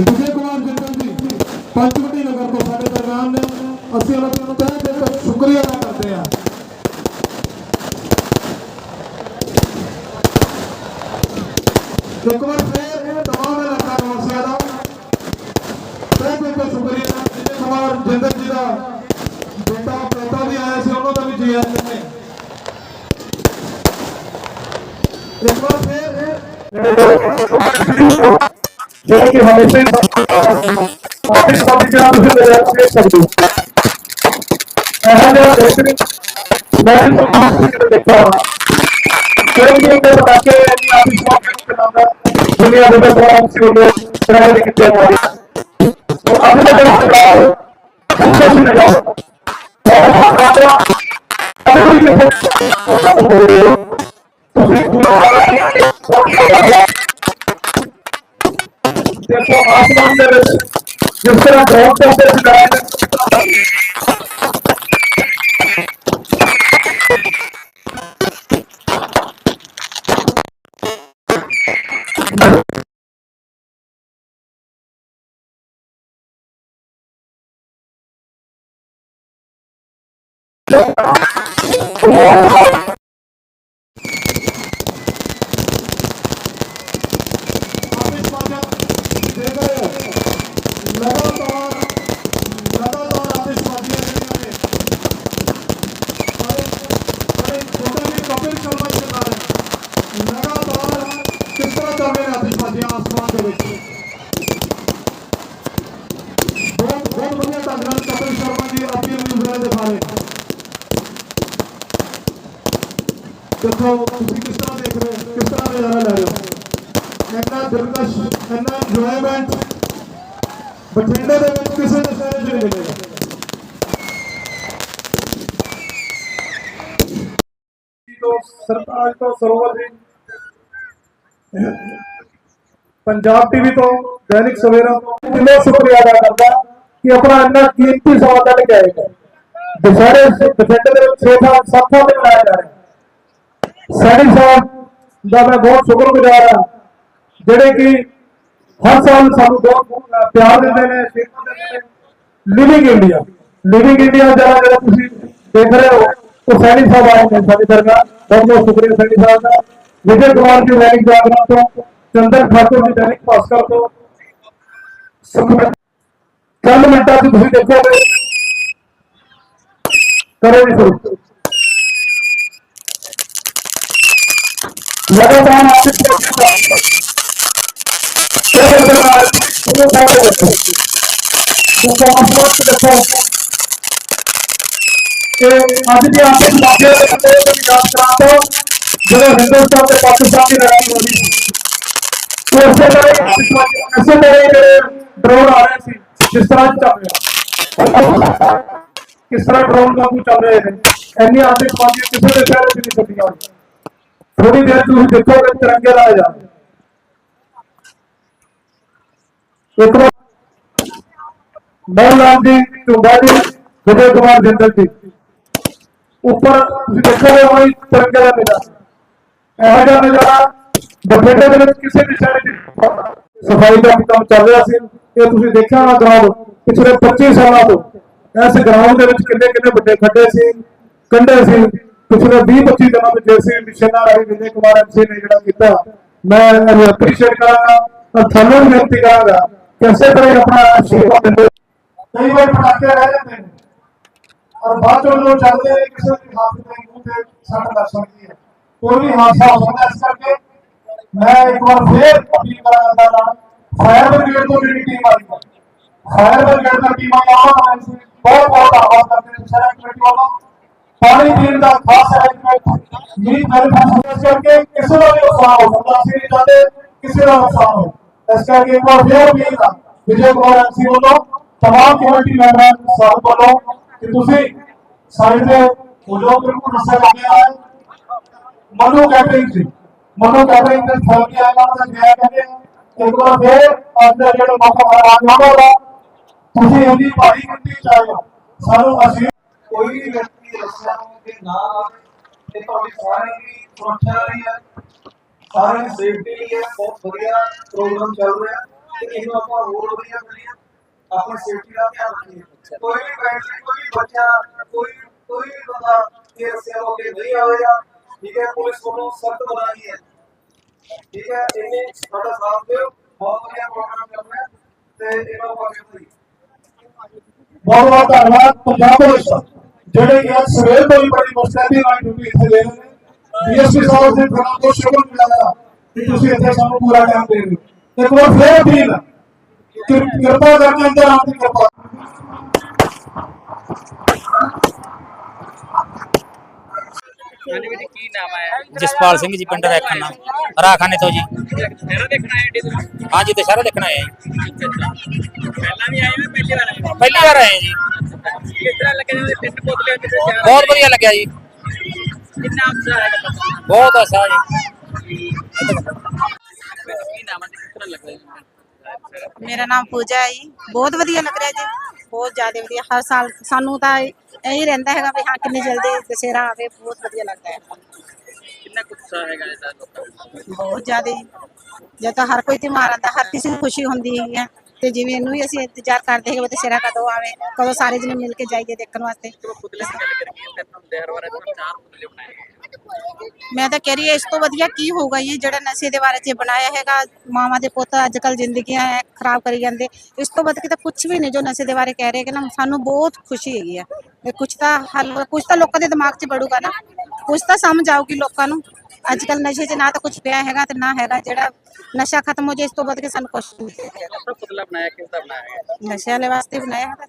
ਵਿਜੇ ਕੁਮਾਰ ਜਿੰਦਲ ਜੀ ਪੰਚਵਟੀ ਨਗਰ ਤੋਂ ਸਾਡੇ ਦਰਮਿਆਨ ਨੇ ਅਸੀਂ ਉਹਨਾਂ ਦਾ ਤਹਿ ਦਿਲ ਤੋਂ ਸ਼ੁਕਰੀਆ ਅਦਾ ਕਰਦੇ ਹਾਂ ਇੱਕ ਵਾਰ ਫੇਰ ਤਮਾਮ ਇਲਾਕਾ ਨਿਵਾਸੀਆਂ ਦਾ ਤਹਿ ਦਿਲ ਤੋਂ ਸ਼ੁਕਰੀਆ ਵਿਜੇ ਕੁਮਾਰ ਜਿੰਦਲ ਜੀ ਦਾ ਬੇਟਾ ਪੋਤਾ ਵੀ ਆਇਆ ਸੀ ਉਹਨਾਂ ਦਾ ਵੀ ਜੀ ਆਇਆਂ ਨੇ ਇੱਕ ਵਾਰ ਫੇਰ ਜਿਹੜੇ ਕਿ ਹਮੇਸ਼ਾ ਆਪਣੀ ਸਭ ਜਨਾਬ ਨੂੰ ਦੇ ਸਕਦੇ ਹੋ ਇਹ ਜਿਹੜਾ ਦੇਖਦੇ ਮੈਂ ਤਾਂ ਤੁਹਾਨੂੰ ਦੇਖਿਆ ਕੋਈ ਵੀ ਕੋਈ ਬਤਾ ਕੇ ਨਹੀਂ ਆਪਣੀ ਸਮਾਜ ਨੂੰ ਬਣਾਉਂਦਾ ਦੁਨੀਆ ਦੇ ਵਿੱਚ ਬਹੁਤ ਸੀ ਲੋਕ ਤਰ੍ਹਾਂ ਦੇ ਕਿਤੇ ਹੋਏ तो ਆਪਣੀ ਤਾਂ ਬੜਾ ਬੜਾ ਕੁਝ ਨਹੀਂ ਜਾਓ ਦੇਖੋ ਆਸਮਾਨ ਦੇ ਵਿੱਚ ਜਿਸ ਤਰ੍ਹਾਂ ਬਹੁਤ ਤੋਂ ਤੇ ਸਿਤਾਰੇ ਆਪਣੀ Yeah. ਸਰਤਾਜ ਤੋਂ ਸਰੋਵਰ ਜੀ ਪੰਜਾਬ ਟੀਵੀ ਤੋਂ ਦੈਨਿਕ ਸਵੇਰਾ ਤੋਂ ਦਿਲੋਂ ਸ਼ੁਕਰੀਆ ਅਦਾ ਕਰਦਾ ਕਿ ਆਪਣਾ ਇੰਨਾ ਕੀਮਤੀ ਸਮਾਂ ਕੱਢ ਕੇ ਆਏ ਨੇ ਦੁਸਹਿਰੇ ਬਠਿੰਡੇ ਦੇ ਵਿੱਚ 6 ਸਾਲ 7 ਸਾਲ ਤੇ ਮਨਾਇਆ ਜਾ ਰਿਹਾ ਸੈਣੀ ਸਾਹਿਬ ਦਾ ਮੈਂ ਬਹੁਤ ਸ਼ੁਕਰਗੁਜ਼ਾਰ ਹਾਂ ਜਿਹੜੇ ਕਿ ਹਰ ਸਾਲ ਸਾਨੂੰ ਬਹੁਤ ਪਿਆਰ ਦਿੰਦੇ ਨੇ ਸੇਵਾ ਦਿੰਦੇ ਨੇ ਲਿਵਿੰਗ ਇੰਡੀਆ ਲਿਵਿੰਗ ਇੰਡੀਆ ਜਿਹੜਾ ਜਿਹੜਾ ਤੁਸੀਂ ਦੇਖ ਰਹੇ ਹੋ ਉਹ ਸੈਣੀ ਸਾਹਿਬ ਆਏ ਨੇ ਸਾਡੀ ਦਰਗਾਹ ਬਹੁਤ ਬਹੁਤ ਸ਼ੁਕਰੀਆ ਸੈਣੀ ਸਾਹਿਬ ਦਾ ਵਿਜੇ ਕੁਮਾਰ ਜੀ ਦੈਨਿਕ ਜਾਗਰਣ ਤੋਂ ਚੰਦਰ ਠਾਕੁਰ ਜੀ ਦੈਨਿਕ ਭਾਸਕਰ ਤੋਂ ਸੁਖਮਨ ਚੰਦ ਕਿ ਅੱਜ ਦੇ ਆਪੇ ਮੌਕੇ ਦੇ ਉੱਤੇ ਵੀ ਯਾਦ ਕਰਾਂ ਤੋਂ ਜਦੋਂ ਹਿੰਦੁਸਤਾਨ ਤੇ ਪਾਕਿਸਤਾਨ ਦੀ ਲੜਾਈ ਹੋਈ ਸੀ ਤੇ ਉਸੇ ਤਰ੍ਹਾਂ ਹੀ ਇਸੇ ਤਰ੍ਹਾਂ ਹੀ ਜਿਹੜੇ ਡਰੋਨ ਆ ਰਹੇ ਸੀ ਜਿਸ ਤਰ੍ਹਾਂ ਚੱਲ ਰਿਹਾ ਕਿਸ ਤਰ੍ਹਾਂ ਡਰੋਨ ਵਾਂਗੂ ਚੱਲ ਰਹੇ ਨੇ ਇੰਨੀ ਆਤਿਸ਼ਬਾਜ਼ੀ ਕਿਸੇ ਦੇ ਸ਼ਹਿਰ 'ਚ ਨਹੀਂ ਛੱਡੀਆਂ ਹੋਈਆਂ ਥੋੜੀ ਦੇਰ ਤੁਸੀਂ ਦੇਖੋਗੇ ਤਿਰੰਗੇ ਦਾ ਜਾ ਇੱਕ ਵਾਰ ਮੌਲਾਨਾ ਜੀ ਝੁੰਡਾ ਜੀ ਵਿਜੇ ਕੁਮਾਰ ਜਿੰਦਲ ਜੀ ਉੱਪਰ ਤੁਸੀਂ ਦੇਖੋਗੇ ਉਹ ਤਿਰੰਗੇ ਦਾ ਨਿਸ਼ਾਨ ਇਹੋ ਜਿਹਾ ਨਜ਼ਾਰਾ ਬਠਿੰਡੇ ਦੇ ਵਿੱਚ ਕਿਸੇ ਵੀ ਸ਼ਹਿਰ ਵਿੱਚ ਸਫ਼ਾਈ ਦਾ ਕੰਮ ਚੱਲ ਰਿਹਾ ਸੀ। ਇਹ ਤੁਸੀਂ ਦੇਖਿਆ ਹੋਣਾ ਗਰਾਊਂਡ ਪਿਛਲੇ 25 ਸਾਲਾਂ ਤੋਂ। ਇਸ ਗਰਾਊਂਡ ਦੇ ਵਿੱਚ ਕਿੰਨੇ ਕਿੰਨੇ ਵੱਡੇ ਖੱਡੇ ਸੀ, ਕੰਢੇ ਸੀ। ਪਿਛਲੇ 20 25 ਦਿਨਾਂ ਤੋਂ ਜੇਸੀ ਮਿਸ਼ਨਾਂ ਰਾਹੀਂ ਵਿਜੇ ਕੁਮਾਰ ਐਮਸੀ ਨੇ ਜਿਹੜਾ ਕੀਤਾ। ਮੈਂ ਅਪਰੀਸ਼ੀਏਟ ਕਰਾਂਗਾ। ਔਰ ਤੁਹਾਨੂੰ ਵੀ ਬੇਨਤੀ ਕਰਾਂਗਾ ਕਿ ਇਸੇ ਤਰ੍ਹਾਂ ਆਪਣਾ ਸੇਵਾ ਦਿੰਦੇ ਕਈ ਵਾਰ ਪਟਾਕੇ ਰਹਿ ਜਾਂਦੇ ਨੇ। ਔਰ ਬਾਅਦ ਚੋਂ ਜਦੋਂ ਚੱਲਦੇ ਨੇ ਕਿਸੇ ਦੇ ਹੱਥ ਤੇ ਮੂੰਹ ਤੇ ਸੱਟ ਲੱਗ ਸਕਦੀ ਹੈ ਕੋਈ ਵੀ ਹਾਦਸਾ ਹੋ ਸਕਦਾ ਹੈ। ਇਸ ਕਰਕੇ ਮੈਂ ਇੱਕ ਵਾਰ ਫੇਰ ਅਪੀਲ ਕਰਾਂ ਚਾਹੁੰਦਾ ਫਾਇਰ ਬ੍ਰਿਗੇਡ ਤੋਂ ਜਿਹੜੀ ਟੀਮ ਆਈ ਹੈ ਫਾਇਰ ਬ੍ਰਿਗੇਡ ਦੀ ਟੀਮ ਆਈ ਉਹਨਾਂ ਦਾ ਬਹੁਤ ਬਹੁਤ ਧੰਨਵਾਦ ਕਰਦੇ ਹਾਂ ਸ਼ਹਿਰ ਕਮੇਟੀ ਵੱਲੋਂ ਪਾਣੀ ਪੀਣ ਦਾ ਖਾਸ ਅਰੇਂਜਮੈਂਟ ਮੀਂਹ ਮੈਨੂਫੈਕਚਰ ਇਸ ਕਰਕੇ ਕਿਸੇ ਦਾ ਵੀ ਨੁਕਸਾਨ ਹੋ ਸਕਦਾ ਅਸੀਂ ਨਹੀਂ ਚਾਹਤੇ ਕਿਸੇ ਦਾ ਨੁਕਸਾਨ ਹੋ ਇਸ ਕਰਕੇ ਇੱਕ ਵਾਰ ਫੇਰ ਅਪੀਲ ਦਾ ਵਿਜੇ ਕੁਮਾਰ ਐਮਸੀ ਵੱਲੋਂ तमाम कमेटी मेंबर साहब बोलो कि ਤੁਸੀਂ ਸਾਡੇ ਤੇ ਉਦੋਂ ਬਿਲਕੁਲ ਨਸ਼ਾ ਲੱਗਿਆ ਹੈ ਮਨੋ ਕੈਟਰਿੰਗ ਸੀ ਮਨੋ ਕੈਟਰਿੰਗ ਦੇ ਫੈਮਿਲੀ ਆਇਆ ਦਾ ਗਿਆ ਕਹਿੰਦੇ ਇੱਕ ਵਾਰ ਫੇਰ ਅੱਜ ਦਾ ਜਿਹੜਾ ਮੌਕਾ ਆ ਜਾਵਾਂਗਾ ਤੁਸੀਂ ਇੰਨੀ ਭਾਰੀ ਗਿਣਤੀ ਚ ਆਏ ਹੋ। ਸਾਨੂੰ ਅਸੀਂ ਕੋਈ ਵੀ ਵਿਅਕਤੀ ਰਸਤਾ ਦੇ ਨਾ ਆਵੇ। ਤੇ ਤੁਹਾਡੀ ਸਾਰਿਆਂ ਦੀ ਸੁਰੱਖਿਆ ਲਈ ਹੈ। ਸਾਰਿਆਂ ਦੀ ਸੇਫਟੀ ਲਈ ਹੈ। ਬਹੁਤ ਵਧੀਆ ਪ੍ਰੋਗਰਾਮ ਚੱਲ ਰਿਹਾ ਤੇ ਇਹਨੂੰ ਆਪਾਂ ਹੋਰ ਵਧੀਆ ਕਰੀਏ। ਆਪਣੀ ਸੇਫਟੀ ਦਾ ਧਿਆਨ ਰੱਖੀਏ। ਕੋਈ ਵੀ ਬੈਠੀ ਕੋਈ ਵੀ ਬੱਚਾ ਕੋਈ ਕੋਈ ਵੀ ਬੰਦਾ ਇਹ ਰਸਿਆ ਹੋ ਕੇ ਨਹੀਂ ਆਵੇਗਾ। ਠੀਕ ਹੈ ਪੁਲਿਸ ਵੱਲੋਂ ਸਖਤ ਬਣਾਈ ਹੈ। ਠੀਕ ਹੈ ਇਹਨੇ ਸਾਡਾ ਸਾਥ ਦਿਓ। ਬਹੁਤ ਵਧੀਆ ਪ੍ਰੋਗਰਾਮ ਚੱਲ ਤੇ ਇਹਨਾਂ ਨੂੰ ਅੱਗੇ ਵਧਾਈਏ। ਬਹੁਤ ਬਹੁਤ ਧੰਨਵਾਦ। ਪੰਜਾਬ ਪੁਲਿਸ ਦਾ, ਜਿਹੜੇ ਕਿ ਅੱਜ ਸਵੇਰ ਤੋਂ ਹੀ ਬੜੀ ਮੁਸਤੈਦੀ ਨਾਲ ਡਿਊਟੀ ਇੱਥੇ ਦੇ ਰਹੇ ਨੇ। ਡੀਐਸਪੀ ਸਾਹਿਬ ਦੇ ਬੜਾ ਬਹੁਤ ਸ਼ੁਕਰਗੁਜ਼ਾਰ ਕਿ ਤੁਸੀਂ ਇੱਥੇ ਸਾਨੂੰ ਪੂਰਾ ਟਾਈਮ ਦੇ ਰਹੇ ਹੋ। ਇੱਕ ਵਾਰ ਫੇਰ ਅਪੀਲ ਕਿਰਪਾ ਕਰਕੇ ਅੰਦਰ ਆਉਣ ਦੀ ਕਿਰਪਾ ਜਸਪਾਲ ਸਿੰਘ ਜੀ ਪਿੰਡ ਰੈਖਾਨਾ। ਰਾਖਾਨੇ ਤੋਂ ਜੀ। ਦੁਸਹਿਰਾ ਦੇਖਣ ਆਏ ਏਡੇ ਦੂਰ? ਹਾਂ ਜੀ ਦੁਸਹਿਰਾ ਦੇਖਣ ਆਏ ਆ ਜੀ। ਪਹਿਲਾਂ ਵੀ ਆਏ ਹੋ ਪਹਿਲੀ ਵਾਰ ਆਏ ਹੋ? ਪਹਿਲੀ ਵਾਰ ਆਏ ਆ ਜੀ। ਕਿਸ ਤਰ੍ਹਾਂ ਲੱਗੇ ਜਦੋਂ ਤਿੰਨ ਪੁਤਲੇ ਉੱਤੇ ਦੁਸਹਿਰਾ ਬਹੁਤ ਵਧੀਆ ਲੱਗਿਆ ਜੀ। ਕਿੰਨਾ ਹੈ ਬਹੁਤ ਅੱਛਾ ਜੀ। ਕੀ ਨਾਮ ਹੈ ਤੇ ਕਿਸ ਤਰ੍ਹਾਂ ਲੱਗਦਾ ਹੈ ਮੇਰਾ ਨਾਮ ਪੂਜਾ ਹੈ ਜੀ। ਬਹੁਤ ਵਧੀਆ ਲੱਗ ਰਿਹਾ ਜੀ। ਬਹੁਤ ਜ਼ਿਆਦਾ ਵਧੀਆ। ਹਰ ਸਾਲ ਸਾਨੂੰ ਤਾਂ ਇਹੀ ਰਹਿੰਦਾ ਹੈਗਾ ਵੀ ਹਾਂ ਕਿੰਨੇ ਜਲਦੀ ਦੁਸਹਿਰਾ ਆਵੇ ਬਹੁਤ ਵਧੀਆ ਲੱਗਦਾ ਹੈ। ਕਿੰਨਾ ਕੁ ਉਤਸ਼ਾਹ ਹੈਗਾ ਇਹਦਾ? ਲੋਕਾਂ ਬਹੁਤ ਜ਼ਿਆਦਾ। ਜੀ ਤਾਂ ਹਰ ਕੋਈ ਤਿਉਹਾਰ ਆਉਂਦਾ ਹਰ ਕਿਸੇ ਨੂੰ ਖੁਸ਼ੀ ਹੁੰਦੀ ਹੈ ਤੇ ਜਿਵੇਂ ਇਹਨੂੰ ਵੀ ਅਸੀਂ ਇੰਤਜ਼ਾਰ ਕਰਦੇ ਹੈਗੇ ਵੀ ਦੁਸਹਿਰਾ ਕਦੋਂ ਆਵੇ ਕਦੋਂ ਸਾਰੇ ਜਣੇ ਮਿਲ ਕੇ ਜਾਈਏ ਦੇਖਣ ਵਾਸਤੇ। ਚਲੋ ਪੁਤਲੇ ਦੀ ਗੱਲ ਕਰੀਏ ਤੇ ਤੁਹਾਨੂੰ ਦੇਰ ਬਾਰੇ ਤੁਹਾਨੂੰ ਚਾਰ ਪੁਤਲੇ ਬਣਾਏ। ਗਏ। ਮੈਂ ਤਾਂ ਕਹਿ ਰਹੀ ਹਾਂ ਇਸ ਤੋਂ ਵਧੀਆ ਕੀ ਹੋਊਗਾ ਇਹ ਜਿਹੜਾ ਨਸ਼ੇ ਦੇ ਬਾਰੇ ਚ ਬਣਾਇਆ ਹੈਗਾ ਮਾਵਾਂ ਦੇ ਪੁੱਤ ਅੱਜ ਕੱਲ ਜ਼ਿੰਦਗੀਆਂ ਐ ਖਰਾਬ ਕਰੀ ਜਾਂਦੇ। ਇਸ ਤੋਂ ਵੱਧ ਕੇ ਤਾਂ ਕੁਝ ਵੀ ਨਹੀਂ ਜੋ ਨਸ਼ੇ ਦੇ ਬਾਰੇ ਕਹਿ ਰਹੇ ਕਿ ਨਾ ਸਾਨੂੰ ਬਹੁਤ ਖੁਸ਼ੀ ਹੈਗੀ ਆ। ਤੇ ਕੁਝ ਤਾਂ ਹੱਲ ਕੁਝ ਤਾਂ ਲੋਕਾਂ ਦੇ ਦਿਮਾਗ 'ਚ ਬੜੂਗਾ ਨਾ। ਕੁਝ ਤਾਂ ਸਮਝ ਆਊਗੀ ਲੋਕਾਂ ਨੂੰ। ਅੱਜ ਕੱਲ ਨਸ਼ੇ 'ਚ ਨਾ ਤਾਂ ਕੁਝ ਪਿਆ ਹੈਗਾ ਤੇ ਨਾ ਹੈਗਾ ਜਿਹੜਾ ਨਸ਼ਾ ਖਤਮ ਹੋ ਜਾਏ ਇਸ ਤੋਂ ਵੱਧ ਕੇ ਸਾਨੂੰ ਕੁਝ ਨਹੀਂ ਪੁਤਲਾ ਬਣਾਇਆ ਕਿਸ ਦਾ ਬਣਾਇਆ ਗਿਆ ਨਸ਼ੇ ਵਾਲੇ ਵਾਸਤੇ ਬਣਾਇਆ ਹੈਗਾ।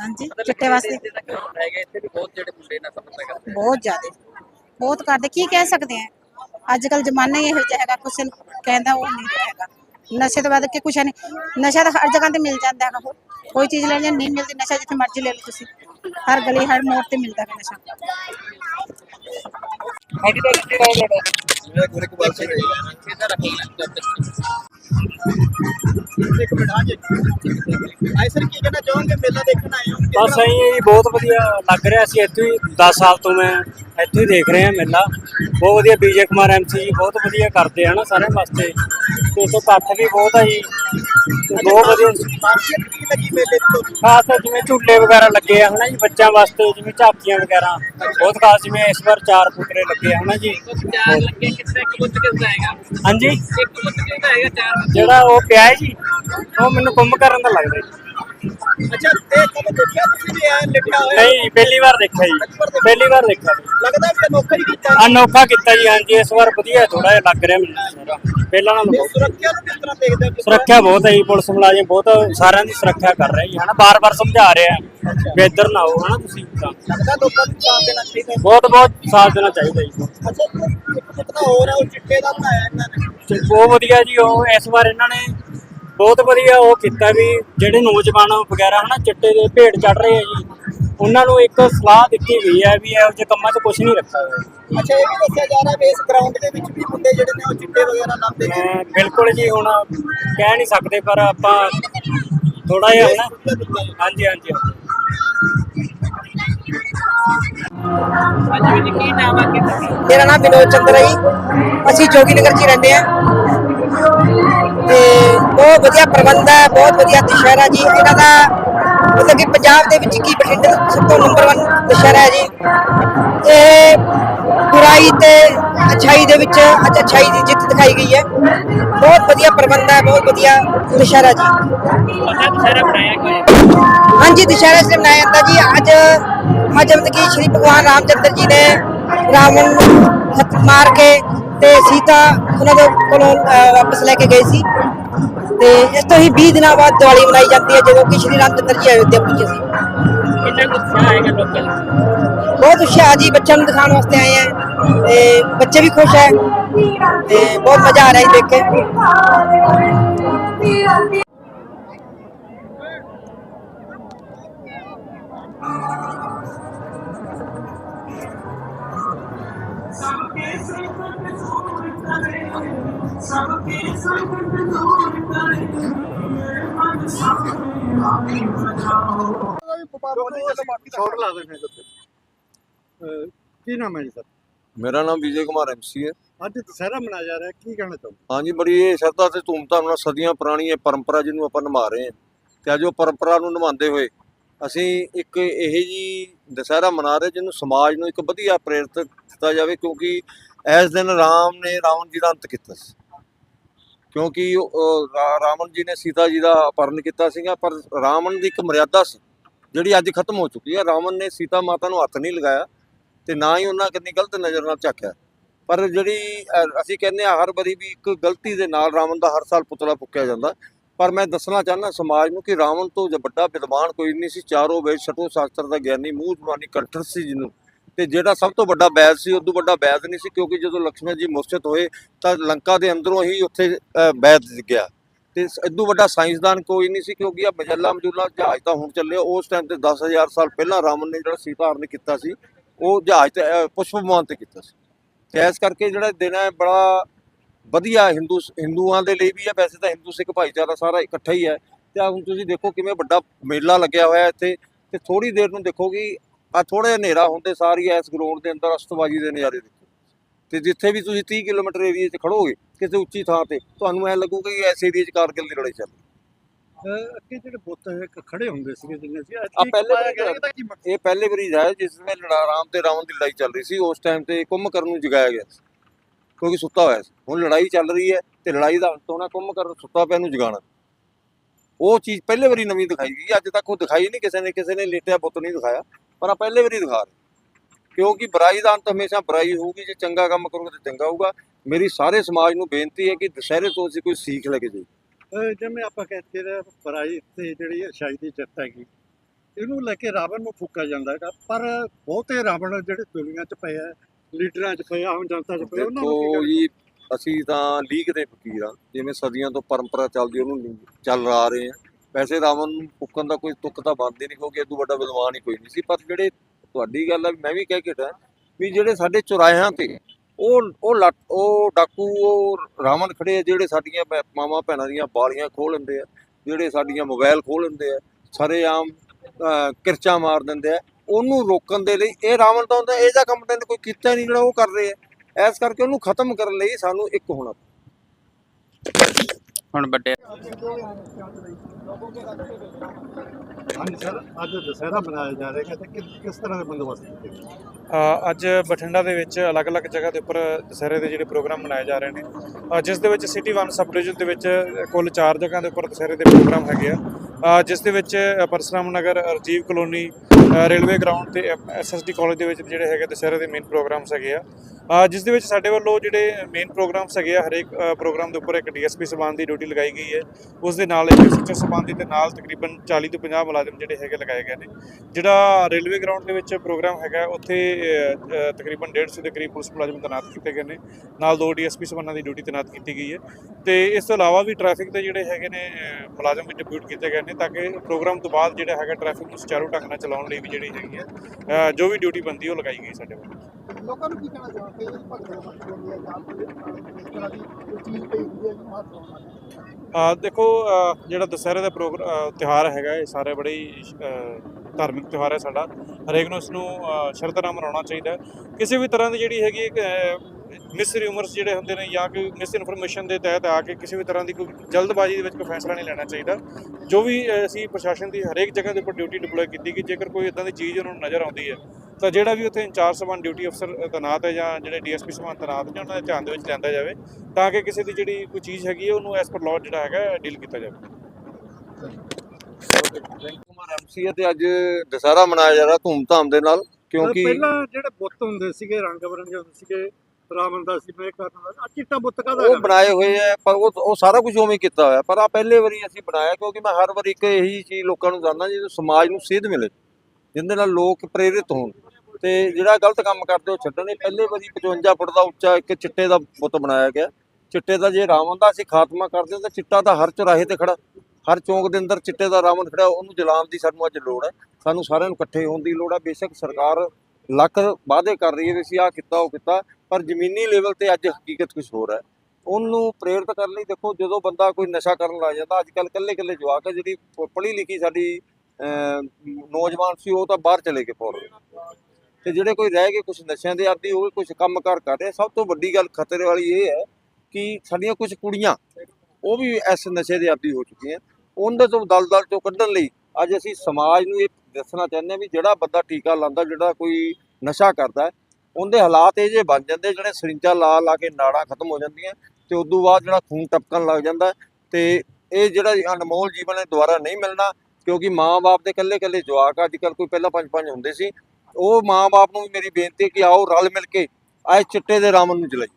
ਹਾਂਜੀ ਚਿੱਟੇ ਵਾਸਤੇ। ਇੱਥੇ ਵੀ ਬਹੁਤ ਜਿਹੜੇ ਮੁੰਡੇ ਨਾ ਸਮਝਦਾ ਕਰਦੇ ਬਹੁਤ ਜ਼ਿਆਦਾ। ਬਹੁਤ ਕਰਦੇ। ਕੀ ਕਹਿ ਸਕਦੇ ਆ? ਅੱਜ ਕੱਲ ਜ਼ਮਾਨਾ ਹੀ ਇਹੋ ਜਿਹਾ ਹੈਗਾ ਕੁਛ ਕਹਿੰਦਾ ਉਹ ਨਹੀਂ ਹੈਗਾ। ਨਸ਼ੇ ਤੋਂ ਬਾਅਦ ਕਿ ਕੁਛ ਨਹੀਂ ਨਸ਼ਾ ਤਾਂ ਹਰ ਜਗ੍ਹਾ ਤੇ ਮਿਲ ਜਾਂਦਾ ਹੈਗਾ। ਕੋਈ ਚੀਜ਼ ਲੈਣੀ ਨਹੀਂ ਮਿਲਦੀ ਨਸ਼ਾ ਜਿੱਥੇ ਮਰਜ਼ੀ ਲੈ ਲਓ ਤੁਸੀਂ। ਹਰ ਗਲੀ ਹਰ ਮੋੜ ਤੇ ਮਿਲਦਾ ਹੈ ਨਸ਼ਾ। ਮੇਰਾ ਗੁਰੇ ਕੋ ਬਾਤ ਹੈ? ਇੱਕ ਮਿੰਟ ਆ ਜੀ ਆਈ ਸਰ ਕੀ ਕਹਿਣਾ ਚਾਹੋਗੇ? ਮੇਲਾ ਦੇਖਣ ਆਏ ਹੋ? ਕਿਸ ਬਸ ਤਰ੍ਹਾਂ- ਐਂ ਹੀ ਬਹੁਤ ਵਧੀਆ ਲੱਗ ਰਿਹਾ ਸੀ। ਇੱਥੇ ਹੀ 10 ਸਾਲ ਤੋਂ ਮੈਂ ਇੱਥੇ ਹੀ ਦੇਖ ਰਿਹਾ ਮੇਲਾ। ਬਹੁਤ ਵਧੀਆ ਵਿਜੇ ਕੁਮਾਰ ਐਮਸੀ ਜੀ ਬਹੁਤ ਵਧੀਆ ਕਰਦੇ ਆ ਨਾ ਸਾਰਿਆਂ ਵਾਸਤੇ। ਤੇ ਇੱਥੇ ਇਕੱਠ ਵੀ ਬਹੁਤ ਆ ਜੀ। ਤੇ ਬਹੁਤ ਵਧੀਆ। ਕੀ ਲੱਗੀ ਮੇਲੇ ਤੁਹਾਨੂੰ? ਖਾਸ ਹੈ ਜਿਵੇਂ ਝੂਲੇ ਵਗੈਰਾ ਲੱਗੇ ਆ ਹਨਾ ਜੀ ਬੱਚਿਆਂ ਵਾਸਤੇ ਜਿਵੇਂ ਝਾਕੀਆਂ ਵਗੈਰਾ। ਬਹੁਤ ਖਾਸ ਜਿਵੇਂ ਇਸ ਵਾਰ ਚਾਰ ਪੁਤਰੇ ਲੱਗੇ ਆ ਹਨਾ ਜੀ। ਚਾਰ ਲੱਗੇ ਕਿੰਨੇ ਕਿਲੋ ਚ ਕਿੰਨਾ ਹੈਗਾ ਹਾਂਜੀ। ਇੱਕ ਕਿਲੋ ਚ ਕਿੰਨਾ ਹੈਗਾ ਚਾਰ ਜਿਹੜਾ ਉਹ ਪਿਆ ਹੈ ਜੀ ਉਹ ਮੈਨੂੰ ਕੁੰਭ ਕਰਨ ਦਾ ਲੱਗਦਾ ਜੀ ਅੱਛਾ ਤੇ ਕਦੋਂ ਦੇਖਿਆ ਤੁਸੀਂ ਵੀ ਐ ਲਿਖਿਆ ਹੋਇਆ? ਨਹੀਂ ਪਹਿਲੀ ਵਾਰ ਦੇਖਿਆ ਜੀ। ਪਹਿਲੀ ਵਾਰ ਦੇਖਿਆ ਜੀ। ਲੱਗਦਾ ਵੀ ਅਨੋਖਾ ਹੀ ਕੀਤਾ। ਅਨੋਖਾ ਕੀਤਾ ਜੀ ਹਾਂਜੀ ਇਸ ਵਾਰ ਵਧੀਆ ਥੋੜਾ ਜਿਹਾ ਲੱਗ ਰਿਹਾ ਮੈਨੂੰ ਸਾਰਾ। ਪਹਿਲਾਂ ਨਾਲੋਂ ਤੇ ਬਹੁਤ। ਸੁਰੱਖਿਆ ਨੂੰ ਕਿਸ ਤਰ੍ਹਾਂ ਦੇਖਦੇ ਹੋ ਸੁਰੱਖਿਆ ਬਹੁਤ ਹੈ ਜੀ ਪੁਲਿਸ ਮੁਲਾਜ਼ਮ ਬਹੁਤ ਸਾਰਿਆਂ ਦੀ ਸੁਰੱਖਿਆ ਕਰ ਰਹੇ ਜੀ ਹਨਾ। ਬਾਰ-ਬਾਰ ਸਮਝਾ ਰਹੇ ਆ ਵੀ ਇੱਧਰ ਨਾ ਆਓ ਹਨਾ ਤੁਸੀਂ। ਲੱਗਦਾ ਲੋਕਾਂ ਨੂੰ ਸਾਥ ਦੇਣਾ ਚਾਹੀਦਾ। ਹੈ। ਬਹੁਤ ਬਹੁਤ ਸਾਥ ਦੇਣਾ ਚਾਹੀਦਾ ਜੀ। ਅੱਛਾ ਇੱਕ ਕਿਤਨਾ ਹੋਰ ਹੈ ਉਹ ਚਿੱਟੇ ਦਾ ਬਣਾਇਆ ਇਹਨਾਂ ਨੇ। ਬਹੁਤ ਵਧੀਆ ਜੀ ਉਹ ਇਸ ਵਾਰ ਇਹਨਾਂ ਨੇ ਬਹੁਤ ਵਧੀਆ ਉਹ ਕੀਤਾ ਵੀ ਜਿਹੜੇ ਨੌਜਵਾਨ ਵਗੈਰਾ ਹਨਾ ਚਿੱਟੇ ਦੇ ਭੇਡ ਚੜ ਰਹੇ ਆ ਜੀ ਉਹਨਾਂ ਨੂੰ ਇੱਕ ਸਲਾਹ ਦਿੱਤੀ ਗਈ ਹੈ ਵੀ ਇਹੋ ਜਿਹੇ ਕੰਮਾਂ 'ਚ ਕੁਝ ਨਹੀਂ ਰੱਖਿਆ ਹੋਇਆ ਅੱਛਾ ਇਹ ਵੀ ਦੱਸਿਆ ਜਾ ਰਿਹਾ ਵੀ ਇਸ ਗਰਾਊਂਡ ਦੇ ਵਿੱਚ ਵੀ ਮੁੰਡੇ ਜਿਹੜੇ ਨੇ ਉਹ ਚਿੱਟੇ ਵਗੈਰਾ ਲਾਉਂਦੇ ਨੇ। ਮੈਂ ਬਿਲਕੁਲ ਜੀ ਹੁਣ ਕਹਿ ਨਹੀਂ ਸਕਦੇ ਪਰ ਆਪਾਂ ਥੋੜਾ ਜਿਹਾ ਹਨਾ ਹਾਂਜੀ ਹਾਂਜੀ ਅੱਜ ਵੀ ਕੀ ਨਾਮ ਹੈ ਕਿਤੇ ਮੇਰਾ ਨਾਮ ਵਿਨੋਦ ਚੰਦਰ ਹੈ ਜੀ। ਅਸੀਂ ਜੋਗੀ ਨਗਰ 'ਚ ਹੀ ਰਹਿੰਦੇ ਹਾਂ। ਤੇ ਬਹੁਤ ਵਧੀਆ ਪ੍ਰਬੰਧ ਹੈ ਬਹੁਤ ਵਧੀਆ ਦੁਸ਼ਹਿਰਾ ਜੀ। ਇਹਨਾਂ ਦਾ ਮਤਲਬ ਕਿ ਪੰਜਾਬ ਦੇ ਵਿੱਚ ਕੀ ਬਠਿੰਡੇ ਦਾ ਸਭ ਤੋਂ ਨੰਬਰ 1 ਦੁਸ਼ਹਿਰਾ ਹੈ ਜੀ। ਇਹ ਬੁਰਾਈ ਤੇ ਅਛਾਈ ਦੇ ਵਿੱਚ ਅੱਜ ਅਛਾਈ ਦੀ ਜਿੱਤ ਦਿਖਾਈ ਗਈ ਹੈ। ਬਹੁਤ ਵਧੀਆ ਪ੍ਰਬੰਧ ਹੈ ਬਹੁਤ ਵਧੀਆ ਦੁਸ਼ਹਿਰਾ ਜੀ ਹਾਂਜੀ ਦੁਸ਼ਹਿਰਾ ਇਸ ਲਈ ਮਨਾਇਆ ਜਾਂਦਾ ਜੀ। ਅੱਜ ਅੱਜ ਮਤਲਬ ਕਿ ਸ਼੍ਰੀ ਭਗਵਾਨ ਰਾਮਚੰਦਰ ਜੀ ਨੇ ਰਾਵਣ ਨੂੰ ਹੱਥ ਮਾਰ ਕੇ ਤੇ ਸੀਤਾ ਉਹਨਾਂ ਦੇ ਕੋਲੋਂ ਵਾਪਸ ਲੈ ਕੇ ਗਏ ਸੀ। ਤੇ ਇਸ ਤੋਂ ਹੀ 20 ਦਿਨਾਂ ਬਾਅਦ ਦੀਵਾਲੀ ਮਨਾਈ ਜਾਂਦੀ ਹੈ ਜਦੋਂ ਕਿ ਸ਼੍ਰੀ ਰਾਮਚੰਦਰ ਜੀ ਅਯੋਧਿਆ ਪਹੁੰਚੇ ਸੀ। ਕਿੰਨਾ ਉਤਸ਼ਾਹ ਹੈਗਾ ਲੋਕਾਂ ਦਾ ਬਹੁਤ ਉਤਸ਼ਾਹ ਜੀ ਬੱਚਿਆਂ ਨੂੰ ਦਿਖਾਉਣ ਵਾਸਤੇ ਆਏ ਹੈ। ਤੇ ਬੱਚੇ ਵੀ ਖੁਸ਼ ਹੈ ਤੇ ਬਹੁਤ ਮਜ਼ਾ ਆ ਰਿਹਾ ਜੀ ਦੇਖ ਕੇ। ਕੀ ਨਾਮ ਹੈ ਜੀ ਸਰ? ਮੇਰਾ ਨਾਮ ਵਿਜੇ ਕੁਮਾਰ ਐਮਸੀ ਹੈ। ਅੱਜ ਦੁਸਹਿਰਾ ਮਨਾਇਆ ਜਾ ਰਿਹਾ ਕੀ ਕਹਿਣਾ ਚਾਹੋਗੇ? ਹਾਂਜੀ ਬੜੀ ਇਹ ਸ਼ਰਧਾ ਤੇ ਧੂਮਧਾਮ ਨਾਲ ਸਦੀਆਂ ਪੁਰਾਣੀ ਇਹ ਪਰੰਪਰਾ ਜਿਹਨੂੰ ਆਪਾਂ ਨਿਭਾ ਰਹੇ ਹਾਂ। ਤੇ ਅੱਜ ਉਹ ਪਰੰਪਰਾ ਨੂੰ ਨਿਭਾਉਂਦੇ ਹੋਏ ਅਸੀਂ ਇੱਕ ਇਹ ਜੀ ਦੁਸਹਿਰਾ ਮਨਾ ਰਹੇ ਜਿਹਨੂੰ ਸਮਾਜ ਨੂੰ ਇੱਕ ਵਧੀਆ ਪ੍ਰੇਰਿਤ ਕੀਤਾ ਜਾਵੇ ਕਿਉਂਕਿ ਇਸ ਦਿਨ ਰਾਮ ਨੇ ਰਾਵਣ ਜੀ ਦਾ ਅੰਤ ਕੀਤਾ ਸੀ। ਕਿਉਂਕਿ ਰਾਵਣ ਜੀ ਨੇ ਸੀਤਾ ਜੀ ਦਾ ਅਪਹਰਨ ਕੀਤਾ ਸੀਗਾ, ਪਰ ਰਾਵਣ ਦੀ ਇੱਕ ਮਰਿਆਦਾ ਸੀ, ਜਿਹੜੀ ਅੱਜ ਖਤਮ ਹੋ ਚੁੱਕੀ ਹੈ। ਰਾਵਣ ਨੇ ਸੀਤਾ ਮਾਤਾ ਨੂੰ ਹੱਥ ਨਹੀਂ ਲਗਾਇਆ ਤੇ ਨਾ ਹੀ ਉਹਨਾਂ ਕਿੰਨੀ ਗਲਤ ਨਜ਼ਰ ਨਾਲ ਝਾਕਿਆ। ਪਰ ਜਿਹੜੀ ਅਸੀਂ ਕਹਿੰਦੇ ਆ ਹਰ ਵਾਰੀ ਵੀ ਇੱਕ ਗਲਤੀ ਦੇ ਨਾਲ ਰਾਵਣ ਦਾ ਹਰ ਸਾਲ ਪੁਤਲਾ ਫੁੱਕਿਆ ਜਾਂਦਾ। ਪਰ ਮੈਂ ਦੱਸਣਾ ਚਾਹੁੰਦਾ ਸਮਾਜ ਨੂੰ ਕਿ ਰਾਵਣ ਤੋਂ ਵੱਡਾ ਵਿਦਵਾਨ ਕੋਈ ਨਹੀਂ ਸੀ, ਚਾਰੋਂ ਵੇਦ, ਛਟੋ ਸ਼ਾਸਤਰ ਦਾ ਗਿਆਨੀ, ਮੂੰਹ ਜ਼ੁਬਾਨੀ ਕੰਠਰ ਸੀ ਜਿਹਨੂੰ। ਤੇ ਜਿਹੜਾ ਸਭ ਤੋਂ ਵੱਡਾ ਬੈਦ ਸੀ ਉਦੋਂ ਵੱਡਾ ਬੈਦ ਨਹੀਂ ਸੀ ਕਿਉਂਕਿ ਜਦੋਂ ਲਕਸ਼ਮਣ ਜੀ ਮੁਰਸ਼ਿਦ ਹੋਏ ਤਾਂ ਲੰਕਾ ਦੇ ਅੰਦਰੋਂ ਹੀ ਉੱਥੇ ਅਹ, ਬੈਦ ਗਿਆ। ਤੇ ਇਦੋਂ ਵੱਡਾ ਸਾਇੰਸਦਾਨ ਕੋਈ ਨਹੀਂ ਸੀ ਕਿਉਂਕਿ ਆ ਮਜੱਲਾ ਮਜੂਲਾ ਜਹਾਜ਼ ਤਾਂ ਹੁਣ ਚੱਲੇ ਉਸ ਟਾਈਮ ਤੇ 10000 ਸਾਲ ਪਹਿਲਾਂ ਰਾਵਣ ਨੇ ਜਿਹੜਾ ਸੀਤਾ ਹਰਨ ਕੀਤਾ ਸੀ ਉਹ ਜਹਾਜ਼ ਤੇ ਪੁਸ਼ਪ ਵਿਮਾਨ ਤੇ ਕੀਤਾ ਸੀ। ਤੇ ਇਸ ਕਰਕੇ ਜਿਹੜਾ ਦਿਨ ਹੈ ਬੜਾ ਵਧੀਆ ਹਿੰਦੂ ਹਿੰਦੂਆਂ ਦੇ ਲਈ ਵੀ ਹੈ। ਵੈਸੇ ਤਾਂ ਹਿੰਦੂ ਸਿੱਖ ਭਾਈਚਾਰਾ ਸਾਰਾ ਇਕੱਠਾ ਹੀ ਹੈ। ਤੇ ਹੁਣ ਤੁਸੀਂ ਦੇਖੋ ਕਿਵੇਂ ਵੱਡਾ ਮੇਲਾ ਲੱਗਿਆ ਹੋਇਆ ਇੱਥੇ। ਤੇ ਥੋੜੀ ਦੇਰ ਨੂੰ ਦੇਖੋ ਕਿ ਆ ਥੋੜਾ ਹਨੇਰਾ ਹੁੰਦੇ ਸਾਰੀ ਇਸ ਗਰਾਊਂਡ ਦੇ ਅੰਦਰ ਅਸਤਬਾਜੀ ਦੇ ਨਜ਼ਾਰੇ ਦੇਖੋ। ਤੇ ਜਿੱਥੇ ਵੀ ਤੁਸੀਂ 30 ਕਿਲੋਮੀਟਰ ਏਰੀਆ 'ਚ ਖੜੋਗੇ ਕਿਸੇ ਉੱਚੀ ਥਾਂ ਤੇ ਤੁਹਾਨੂੰ ਐ ਲੱਗੂਗਾ ਕਿ ਇਸ ਏਰੀਆ 'ਚ ਕਾਰਗਿਲ ਦੀ ਲੜਾਈ ਚੱਲ ਰਹੀ ਹੈ। ਅੱਗੇ ਜਿਹੜੇ ਬੁੱਤ ਖੜੇ ਹੁੰਦੇ ਸੀਗੇ ਜਿੰਨੇ ਸੀ ਆ ਪਹਿਲੇ ਵਾਰੀ ਇਹ ਪਹਿਲੇ ਵਾਰੀ ਹੈ ਜਿਸ ਵੇਲੇ ਲੜਾ ਰਾਮ ਤੇ ਰਾਵਣ ਦੀ ਲੜਾਈ ਚੱਲ ਰਹੀ ਸੀ ਉਸ ਟਾਈਮ ਤੇ ਕੁੰਭਕਰਨ ਨੂੰ ਜਗਾਇਆ ਗਿਆ ਸੀ ਕਿਉਂਕਿ ਸੁੱਤਾ ਹੋਇਆ ਸੀ। ਹੁਣ ਲੜਾਈ ਚੱਲ ਰਹੀ ਹੈ ਤੇ ਲੜਾਈ ਦਾ ਅੰਤ ਹੋਣਾ ਕੁੰਭਕਰਨ ਸੁੱਤਾ ਪਿਆ ਨੂੰ ਜਗਾਉਣਾ। ਉਹ ਚੀਜ਼ ਪਹਿਲੇ ਵਾਰੀ ਨਵੀਂ ਦਿਖਾਈ ਗਈ ਅੱਜ ਤੱਕ ਉਹ ਦਿਖਾਈ ਨਹੀਂ ਕਿਸੇ ਨੇ ਕਿਸੇ ਨੇ ਲੇਟਿਆ ਬੁੱਤ ਨਹੀਂ ਦਿਖਾਇਆ। ਪਰ ਆ ਪਹਿਲੇ ਵਾਰੀ ਦਿਖਾ ਰਹੇ। ਕਿਉਂਕਿ ਬੁਰਾਈ ਦਾ ਅੰਤ ਹਮੇਸ਼ਾ ਬੁਰਾਈ ਹੋਊਗੀ ਜੇ ਚੰਗਾ ਕੰਮ ਕਰੋਗੇ ਤਾਂ ਚੰਗਾ ਹੋਊਗਾ। ਮੇਰੀ ਸਾਰੇ ਸਮਾਜ ਨੂੰ ਬੇਨਤੀ ਹੈ ਕਿ ਦੁਸਹਿਰੇ ਤੋਂ ਅਸੀਂ ਕੋਈ ਸੀਖ ਲੈ ਕੇ ਜਾਈਏ। ਜਿਵੇਂ ਆਪਾਂ ਕਹਿੰਦੇ ਰਹੇ ਪਰਾਈ ਤੇ ਜਿਹੜੀ ਅਛਾਈ ਦੀ ਜਿੱਤ ਹੈਗੀ। ਇਹਨੂੰ ਲੈ ਕੇ ਰਾਵਣ ਨੂੰ ਫੂਕਾ ਜਾਂਦਾ ਹੈਗਾ। ਪਰ ਬਹੁਤੇ ਰਾਵਣ ਜਿਹੜੇ ਦੁਨੀਆ 'ਚ ਪਏ ਆ ਲੀਡਰਾਂ 'ਚ ਪਏ ਆ ਆਮ ਜਨਤਾ 'ਚ ਪਏ ਉਹਨਾਂ ਨੂੰ ਕੀ ਅਸੀਂ ਤਾਂ ਲੀਕ ਦੇ ਫਕੀਰ ਆ ਜਿਵੇਂ ਸਦੀਆਂ ਤੋਂ ਪਰੰਪਰਾ ਚੱਲਦੀ ਉਹਨੂੰ ਚੱਲ ਆ ਰਹੇ ਆ ਵੈਸੇ ਰਾਵਣ ਨੂੰ ਫੁੱਕਣ ਦਾ ਕੋਈ ਤੁੱਕ ਤਾਂ ਬੰਦ ਹੀ ਨਹੀਂ, ਕਿਉਂਕਿ ਇਦੋਂ ਵੱਡਾ ਵਿਦਵਾਨ ਹੀ ਕੋਈ ਨਹੀਂ ਸੀ। ਪਰ ਜਿਹੜੇ ਤੁਹਾਡੀ ਗੱਲ ਹੈ ਮੈਂ ਵੀ ਕਹਿ ਕੇ ਹਟਾਂ ਵੀ ਜਿਹੜੇ ਸਾਡੇ ਚੁਰਾਹਿਆਂ ਤੇ ਉਹ ਉਹ ਲੱਟ, ਉਹ ਡਾਕੂ, ਉਹ ਰਾਵਣ ਖੜੇ ਆ, ਜਿਹੜੇ ਸਾਡੀਆਂ ਭੈ- ਮਾਵਾਂ ਭੈਣਾਂ ਦੀਆਂ ਬਾਲੀਆਂ ਖੋਹ ਲੈਂਦੇ ਆ, ਜਿਹੜੇ ਸਾਡੀਆਂ ਮੋਬਾਈਲ ਖੋਹ ਲੈਂਦੇ ਆ, ਸਾਰੇ ਆਮ ਕਿਰਚਾਂ ਮਾਰ ਦਿੰਦੇ ਆ, ਉਹਨੂੰ ਰੋਕਣ ਦੇ ਲਈ ਇਹ ਰਾਵਣ ਤਾਂ ਹੁੰਦਾ, ਇਹ ਜਿਹਾ ਕੰਮ ਤਾਂ ਕੋਈ ਕੀਤਾ ਨਹੀਂ ਜਿਹੜਾ ਉਹ ਕਰ ਰਹੇ ਆ। ਇਸ ਕਰਕੇ ਉਹਨੂੰ ਖਤਮ ਕਰਨ ਲਈ ਸਾਨੂੰ ਇੱਕ ਹੋਣਾ। ਹੁਣ ਵੱਡੇ ਅੱਜ ਦੁਸਹਿਰਾ ਮਨਾਇਆ ਜਾ ਰਿਹਾ ਹੈ ਤੇ ਕਿਸ ਕਿਸ ਤਰ੍ਹਾਂ ਦੇ ਬੰਦੋਬਸਤ ਕੀਤੇ ਗਏ? ਅ, ਅੱਜ ਬਠਿੰਡਾ ਦੇ ਵਿੱਚ ਅਲੱਗ-ਅਲੱਗ ਜਗ੍ਹਾ ਦੇ ਉੱਪਰ ਦੁਸਹਿਰੇ ਦੇ ਜਿਹੜੇ ਪ੍ਰੋਗਰਾਮ ਮਨਾਏ ਜਾ ਰਹੇ ਨੇ। ਜਿਸ ਦੇ ਵਿੱਚ ਸਿਟੀ 1 ਸਬ ਡਿਵੀਜ਼ਨ ਦੇ ਵਿੱਚ ਕੁੱਲ 4 ਜਗ੍ਹਾ ਦੇ ਉੱਪਰ ਦੁਸਹਿਰੇ ਦੇ ਪ੍ਰੋਗਰਾਮ ਹੈਗੇ ਆ। ਜਿਸ ਦੇ ਵਿੱਚ Parasram Nagar Rajiv colony railway ground ਤੇ ਐਸਐਸਡੀ ਕਾਲਜ ਦੇ ਵਿੱਚ ਜਿਹੜੇ ਹੈਗੇ ਦੁਸਹਿਰੇ ਦੇ ਮੇਨ ਪ੍ਰੋਗਰਾਮਸ ਹੈਗੇ ਆ। ਜਿਸ ਦੇ ਵਿੱਚ ਸਾਡੇ ਵੱਲੋਂ ਜਿਹੜੇ ਮੇਨ ਪ੍ਰੋਗਰਾਮਸ ਹੈਗੇ ਆ ਹਰੇਕ ਪ੍ਰੋਗਰਾਮ ਦੇ ਉੱਪਰ ਇੱਕ ਡੀਐਸਪੀ ਸਬਾਨ ਦੀ ਡਿਊਟੀ ਲਗਾਈ ਗਈ ਹੈ। ਉਸ ਦੇ ਨਾਲ ਇੱਕ ਐਸਐਚਓ ਸਬਾਨ ਦੀ ਤੇ ਨਾਲ ਤਕਰੀਬਨ 40 ਤੋਂ 50 ਮੁਲਾਜ਼ਮ ਜਿਹੜੇ ਹੈਗੇ ਲਗਾਏ ਗਏ ਨੇ। ਜਿਹੜਾ ਰੇਲਵੇ ਗਰਾਊਂਡ ਦੇ ਵਿੱਚ ਪ੍ਰੋਗਰਾਮ ਹੈਗਾ ਉੱਥੇ ਅ, ਅ, ਤਕਰੀਬਨ 150 ਦੇ ਕਰੀਬ ਪੁਲਿਸ ਮੁਲਾਜ਼ਮ ਤੈਨਾਤ ਕੀਤੇ ਗਏ ਨੇ। ਨਾਲ ਦੋ ਡੀਐਸਪੀ ਸਬਾਨਾਂ ਦੀ ਡਿਊਟੀ ਤੈਨਾਤ ਕੀਤੀ ਗਈ ਹੈ। ਤੇ ਇਸ ਤੋਂ ਇਲਾਵਾ ਵੀ ਟ੍ਰੈਫਿਕ ਦੇ ਜਿਹੜੇ ਹੈਗੇ ਨੇ ਮੁਲਾਜ਼ਮ ਵੀ ਡਿਪਿਊਟ ਕੀਤੇ ਗਏ ਨੇ ਤਾਂ ਕਿ ਪ੍ਰੋਗਰਾਮ ਤੋਂ ਬਾਅਦ ਜਿਹੜਾ ਹੈਗਾ ਟ੍ਰੈਫਿਕ ਨੂੰ ਸੁਚਾਰੂ ਢੰਗ ਨਾਲ ਚਲਾਉਣ ਲਈ ਵੀ ਜਿਹੜੀ ਹੈਗੀ ਹੈ ਜੋ ਵੀ ਡਿਊਟੀ ਬੰਦੀ ਉਹ ਲਗਾਈ ਗਈ ਸਾਡੇ ਵੱਲੋਂ। ਲੋਕਾਂ ਨੂੰ ਕੀ ਕਹਿਣਾ ਚਾਹੁੰਦੇ ਹੋ ਭਗਤ ਬਣ ਜਾਂਦੀ ਹੈ ਜਾਂ ਕੋਈ ਇਸ ਤਰ੍ਹਾਂ ਦੀ ਕੋਈ ਚੀਜ਼ ਪਈ ਹੁੰਦੀ ਹੈ ਜਿਹਨੂੰ ਹੱਥ ਲਾਉਣਾ ਅ, ਦੇਖੋ ਜਿਹੜਾ ਦੁਸਹਿਰੇ ਦਾ ਪ੍ਰੋਗਰਾਮ ਤਿਉਹਾਰ ਹੈਗਾ ਇਹ ਸਾਰੇ ਬੜੇ ਹੀ ਧਾਰਮਿਕ ਤਿਉਹਾਰ ਹੈ ਸਾਡਾ। ਹਰੇਕ ਨੂੰ ਇਸ ਨੂੰ ਸ਼ਰਧਾ ਨਾਲ ਮਨਾਉਣਾ ਚਾਹੀਦਾ ਕਿਸੇ ਵੀ ਤਰ੍ਹਾਂ ਦੀ ਜਿਹੜੀ ਹੈਗੀ ਮਿਸ ਰਿਊਮਰਸ ਜਿਹੜੇ ਹੁੰਦੇ ਨੇ ਜਾਂ ਕੋਈ ਮਿਸ ਇਨਫੋਰਮੇਸ਼ਨ ਦੇ ਤਹਿਤ ਆ ਕੇ ਕਿਸੇ ਵੀ ਤਰ੍ਹਾਂ ਦੀ ਕੋਈ ਜਲਦਬਾਜ਼ੀ ਦੇ ਵਿੱਚ ਕੋਈ ਫੈਸਲਾ ਨਹੀਂ ਲੈਣਾ ਚਾਹੀਦਾ। ਜੋ ਵੀ ਅਸੀਂ ਪ੍ਰਸ਼ਾਸਨ ਦੀ ਹਰੇਕ ਜਗ੍ਹਾ ਦੇ ਉੱਪਰ ਡਿਊਟੀ ਡਿਪਲੋਏ ਕੀਤੀ ਕਿ ਜੇਕਰ ਕੋਈ ਇਦਾਂ ਦੀ ਚੀਜ਼ ਉਹਨਾਂ ਨੂੰ ਨਜ਼ਰ ਆਉਂਦੀ ਹੈ ਤਾਂ ਜਿਹੜਾ ਵੀ ਉੱਥੇ ਇੰਚਾਰਜ ਸਮਾਨ ਡਿਊਟੀ ਅਫਸਰ ਤੈਨਾਤ ਹੈ ਜਾਂ ਜਿਹੜੇ ਡੀਐਸਪੀ ਸਮਾਨ ਤੈਨਾਤ ਨੇ ਉਹਨਾਂ ਦੇ ਧਿਆਨ ਦੇ ਵਿੱਚ ਲਿਆਂਦਾ ਜਾਵੇ ਤਾਂ ਕਿ ਕਿਸੇ ਦੀ ਜਿਹੜੀ ਕੋਈ ਚੀਜ਼ ਹੈਗੀ ਹੈ ਉਹਨੂੰ ਐਸ ਪਰ ਲਾਅ ਜਿਹੜਾ ਹੈਗਾ ਡੀਲ ਕੀਤਾ ਜਾਵੇ। ਕੁਮਾਰ ਐਮਸੀ ਤੇ ਅੱਜ ਦੁਸਹਿਰਾ ਮਨਾਇਆ ਜਾ ਰਿਹਾ ਧੂਮਧਾਮ ਦੇ ਨਾਲ ਕਿਉਂਕਿ ਪਹਿਲਾਂ ਜਿਹੜੇ ਬੁੱਤ ਹੁੰਦੇ ਸੀਗੇ ਰੰਗ ਬਰੰਗੇ ਹੁੰਦੇ ਸੀਗੇ ਰਾਵਣ ਦਾ ਸੀ ਮੈਂ ਕਰਨ ਦਾ ਚਿੱਟਾ ਬੁੱਤ ਕਾਹਦਾ ਉਹ ਬਣਾਏ ਹੋਏ ਆ ਪਰ ਉਹ ਉਹ ਸਾਰਾ ਕੁਝ ਉਵੇਂ ਕੀਤਾ ਹੋਇਆ। ਪਰ ਆ ਪਹਿਲੇ ਵਾਰੀ ਅਸੀਂ ਬਣਾਇਆ ਕਿਉਂਕਿ ਮੈਂ ਹਰ ਵਾਰੀ ਇੱਕ ਇਹੀ ਚੀਜ਼ ਲੋਕਾਂ ਨੂੰ ਜਾਣਦਾ ਜਿਹਦੇ ਸਮਾਜ ਨੂੰ ਸੇਧ ਮਿਲੇ। ਜਿੰਦੇ ਨਾਲ ਲੋਕ ਪ੍ਰੇਰਿਤ ਹੋਣ। ਤੇ ਜਿਹੜਾ ਗਲਤ ਕੰਮ ਕਰਦੇ ਉਹ ਛੱਡਣ। ਪਹਿਲੇ ਵਾਰੀ 55 ਫੁੱਟ ਦਾ ਉੱਚਾ ਇੱਕ ਚਿੱਟੇ ਦਾ ਬੁੱਤ ਬਣਾਇਆ ਗਿਆ। ਚਿੱਟੇ ਦਾ ਜੇ ਰਾਵਣ ਦਾ ਅਸੀਂ ਖਾਤਮਾ ਕਰਦੇ ਹਾਂ, ਤਾਂ ਚਿੱਟਾ ਤਾਂ ਹਰ ਚੁਰਾਹੇ ਤੇ ਖੜਾ। ਹਰ ਚੌਂਕ ਦੇ ਅੰਦਰ ਚਿੱਟੇ ਦਾ ਰਾਵਣ ਖੜਾ, ਉਹਨੂੰ ਜਲਾਉਣ ਦੀ ਸਾਨੂੰ ਅੱਜ ਲੋੜ ਹੈ। ਸਾਨੂੰ ਸਾਰਿਆਂ ਨੂੰ ਇਕੱਠੇ ਹੋਣ ਦੀ ਲੋੜ ਹੈ। ਬੇਸ਼ੱਕ ਸਰਕਾਰ ਲੱਖ ਵਾਅਦੇ ਕਰ ਰਹੀ ਹੈ ਵੀ ਅਸੀਂ ਆਹ ਕੀਤਾ, ਉਹ ਕੀਤਾ, ਪਰ ਜ਼ਮੀਨੀ ਲੈਵਲ ਤੇ ਅੱਜ ਹਕੀਕਤ ਕੁਝ ਹੋਰ ਹੈ। ਉਹਨੂੰ ਪ੍ਰੇਰਿਤ ਕਰਨ ਲਈ ਦੇਖੋ, ਜਦੋਂ ਬੰਦਾ ਕੋਈ ਨਸ਼ਾ ਕਰਨ ਲੱਗ ਜਾਂਦਾ, ਅੱਜ ਕੱਲ ਕੱਲੇ ਕੱਲੇ ਜਵਾਕ ਹੈ ਜਿਹੜੀ ਪੜ੍ਹੀ ਲਿਖੀ ਸਾਡੀ ਨੌਜਵਾਨ ਸੀ, ਉਹ ਤਾਂ ਬਾਹਰ ਚਲੇ ਗਏ ਫੌਰਨ। ਤੇ ਜਿਹੜੇ ਕੋਈ ਰਹਿ ਗਏ ਕੁਝ ਨਸ਼ਿਆਂ ਦੇ ਆਦੀ ਹੋ ਗਏ ਕੁਝ ਕੰਮਕਾਰ ਕਰ ਰਹੇ ਸਭ ਤੋਂ ਵੱਡੀ ਗੱਲ ਖਤਰੇ ਵਾਲੀ ਇਹ ਹੈ ਕਿ ਸਾਡੀਆਂ ਕੁਝ ਕੁੜੀਆਂ, ਉਹ ਵੀ ਇਸ ਨਸ਼ੇ ਦੇ ਆਦੀ ਹੋ ਚੁੱਕੀਆਂ। ਉਹਨਾਂ ਤੋਂ ਦਲਦਲ ਚੋਂ ਕੱਢਣ ਲਈ ਅੱਜ ਅਸੀਂ ਸਮਾਜ ਨੂੰ ਇਹ ਦੱਸਣਾ ਚਾਹੁੰਦੇ ਹਾਂ ਵੀ ਜਿਹੜਾ ਬੰਦਾ ਟੀਕਾ ਲਾਉਂਦਾ, ਜਿਹੜਾ ਕੋਈ ਨਸ਼ਾ ਕਰਦਾ, ਉਹਦੇ ਹਾਲਾਤ ਇਹ ਜੇ ਬਣ ਜਾਂਦੇ ਜਿਹੜੇ ਸਰਿੰਜਾਂ ਲਾ ਲਾ ਕੇ ਨਾੜਾਂ ਖਤਮ ਹੋ ਜਾਂਦੀਆਂ ਤੇ ਉਸ ਤੋਂ ਬਾਅਦ ਜਿਹੜਾ ਖੂਨ ਟਪਕਣ ਲੱਗ ਜਾਂਦਾ ਹੈ ਤੇ ਇਹ ਜਿਹੜਾ ਅਨਮੋਲ ਜੀਵਨ ਹੈ, ਦੁਬਾਰਾ ਨਹੀਂ ਮਿਲਣਾ। ਕਿਉਂਕਿ ਮਾਂ-ਬਾਪ ਦੇ ਇਕੱਲੇ-ਇਕੱਲੇ ਜਵਾਕ ਅੱਜ ਕੱਲ ਕੋਈ ਪਹਿਲਾਂ ਪੰਜ ਪੰਜ ਹੁੰਦੇ ਸੀ। ਉਹ ਮਾਂ-ਬਾਪ ਨੂੰ ਵੀ ਮੇਰੀ ਬੇਨਤੀ ਕਿ ਆਓ ਰਲ ਮਿਲ ਕੇ ਆਏ ਚਿੱਟੇ ਦੇ ਰਾਮਨ ਨੂੰ ਜਲਾਈ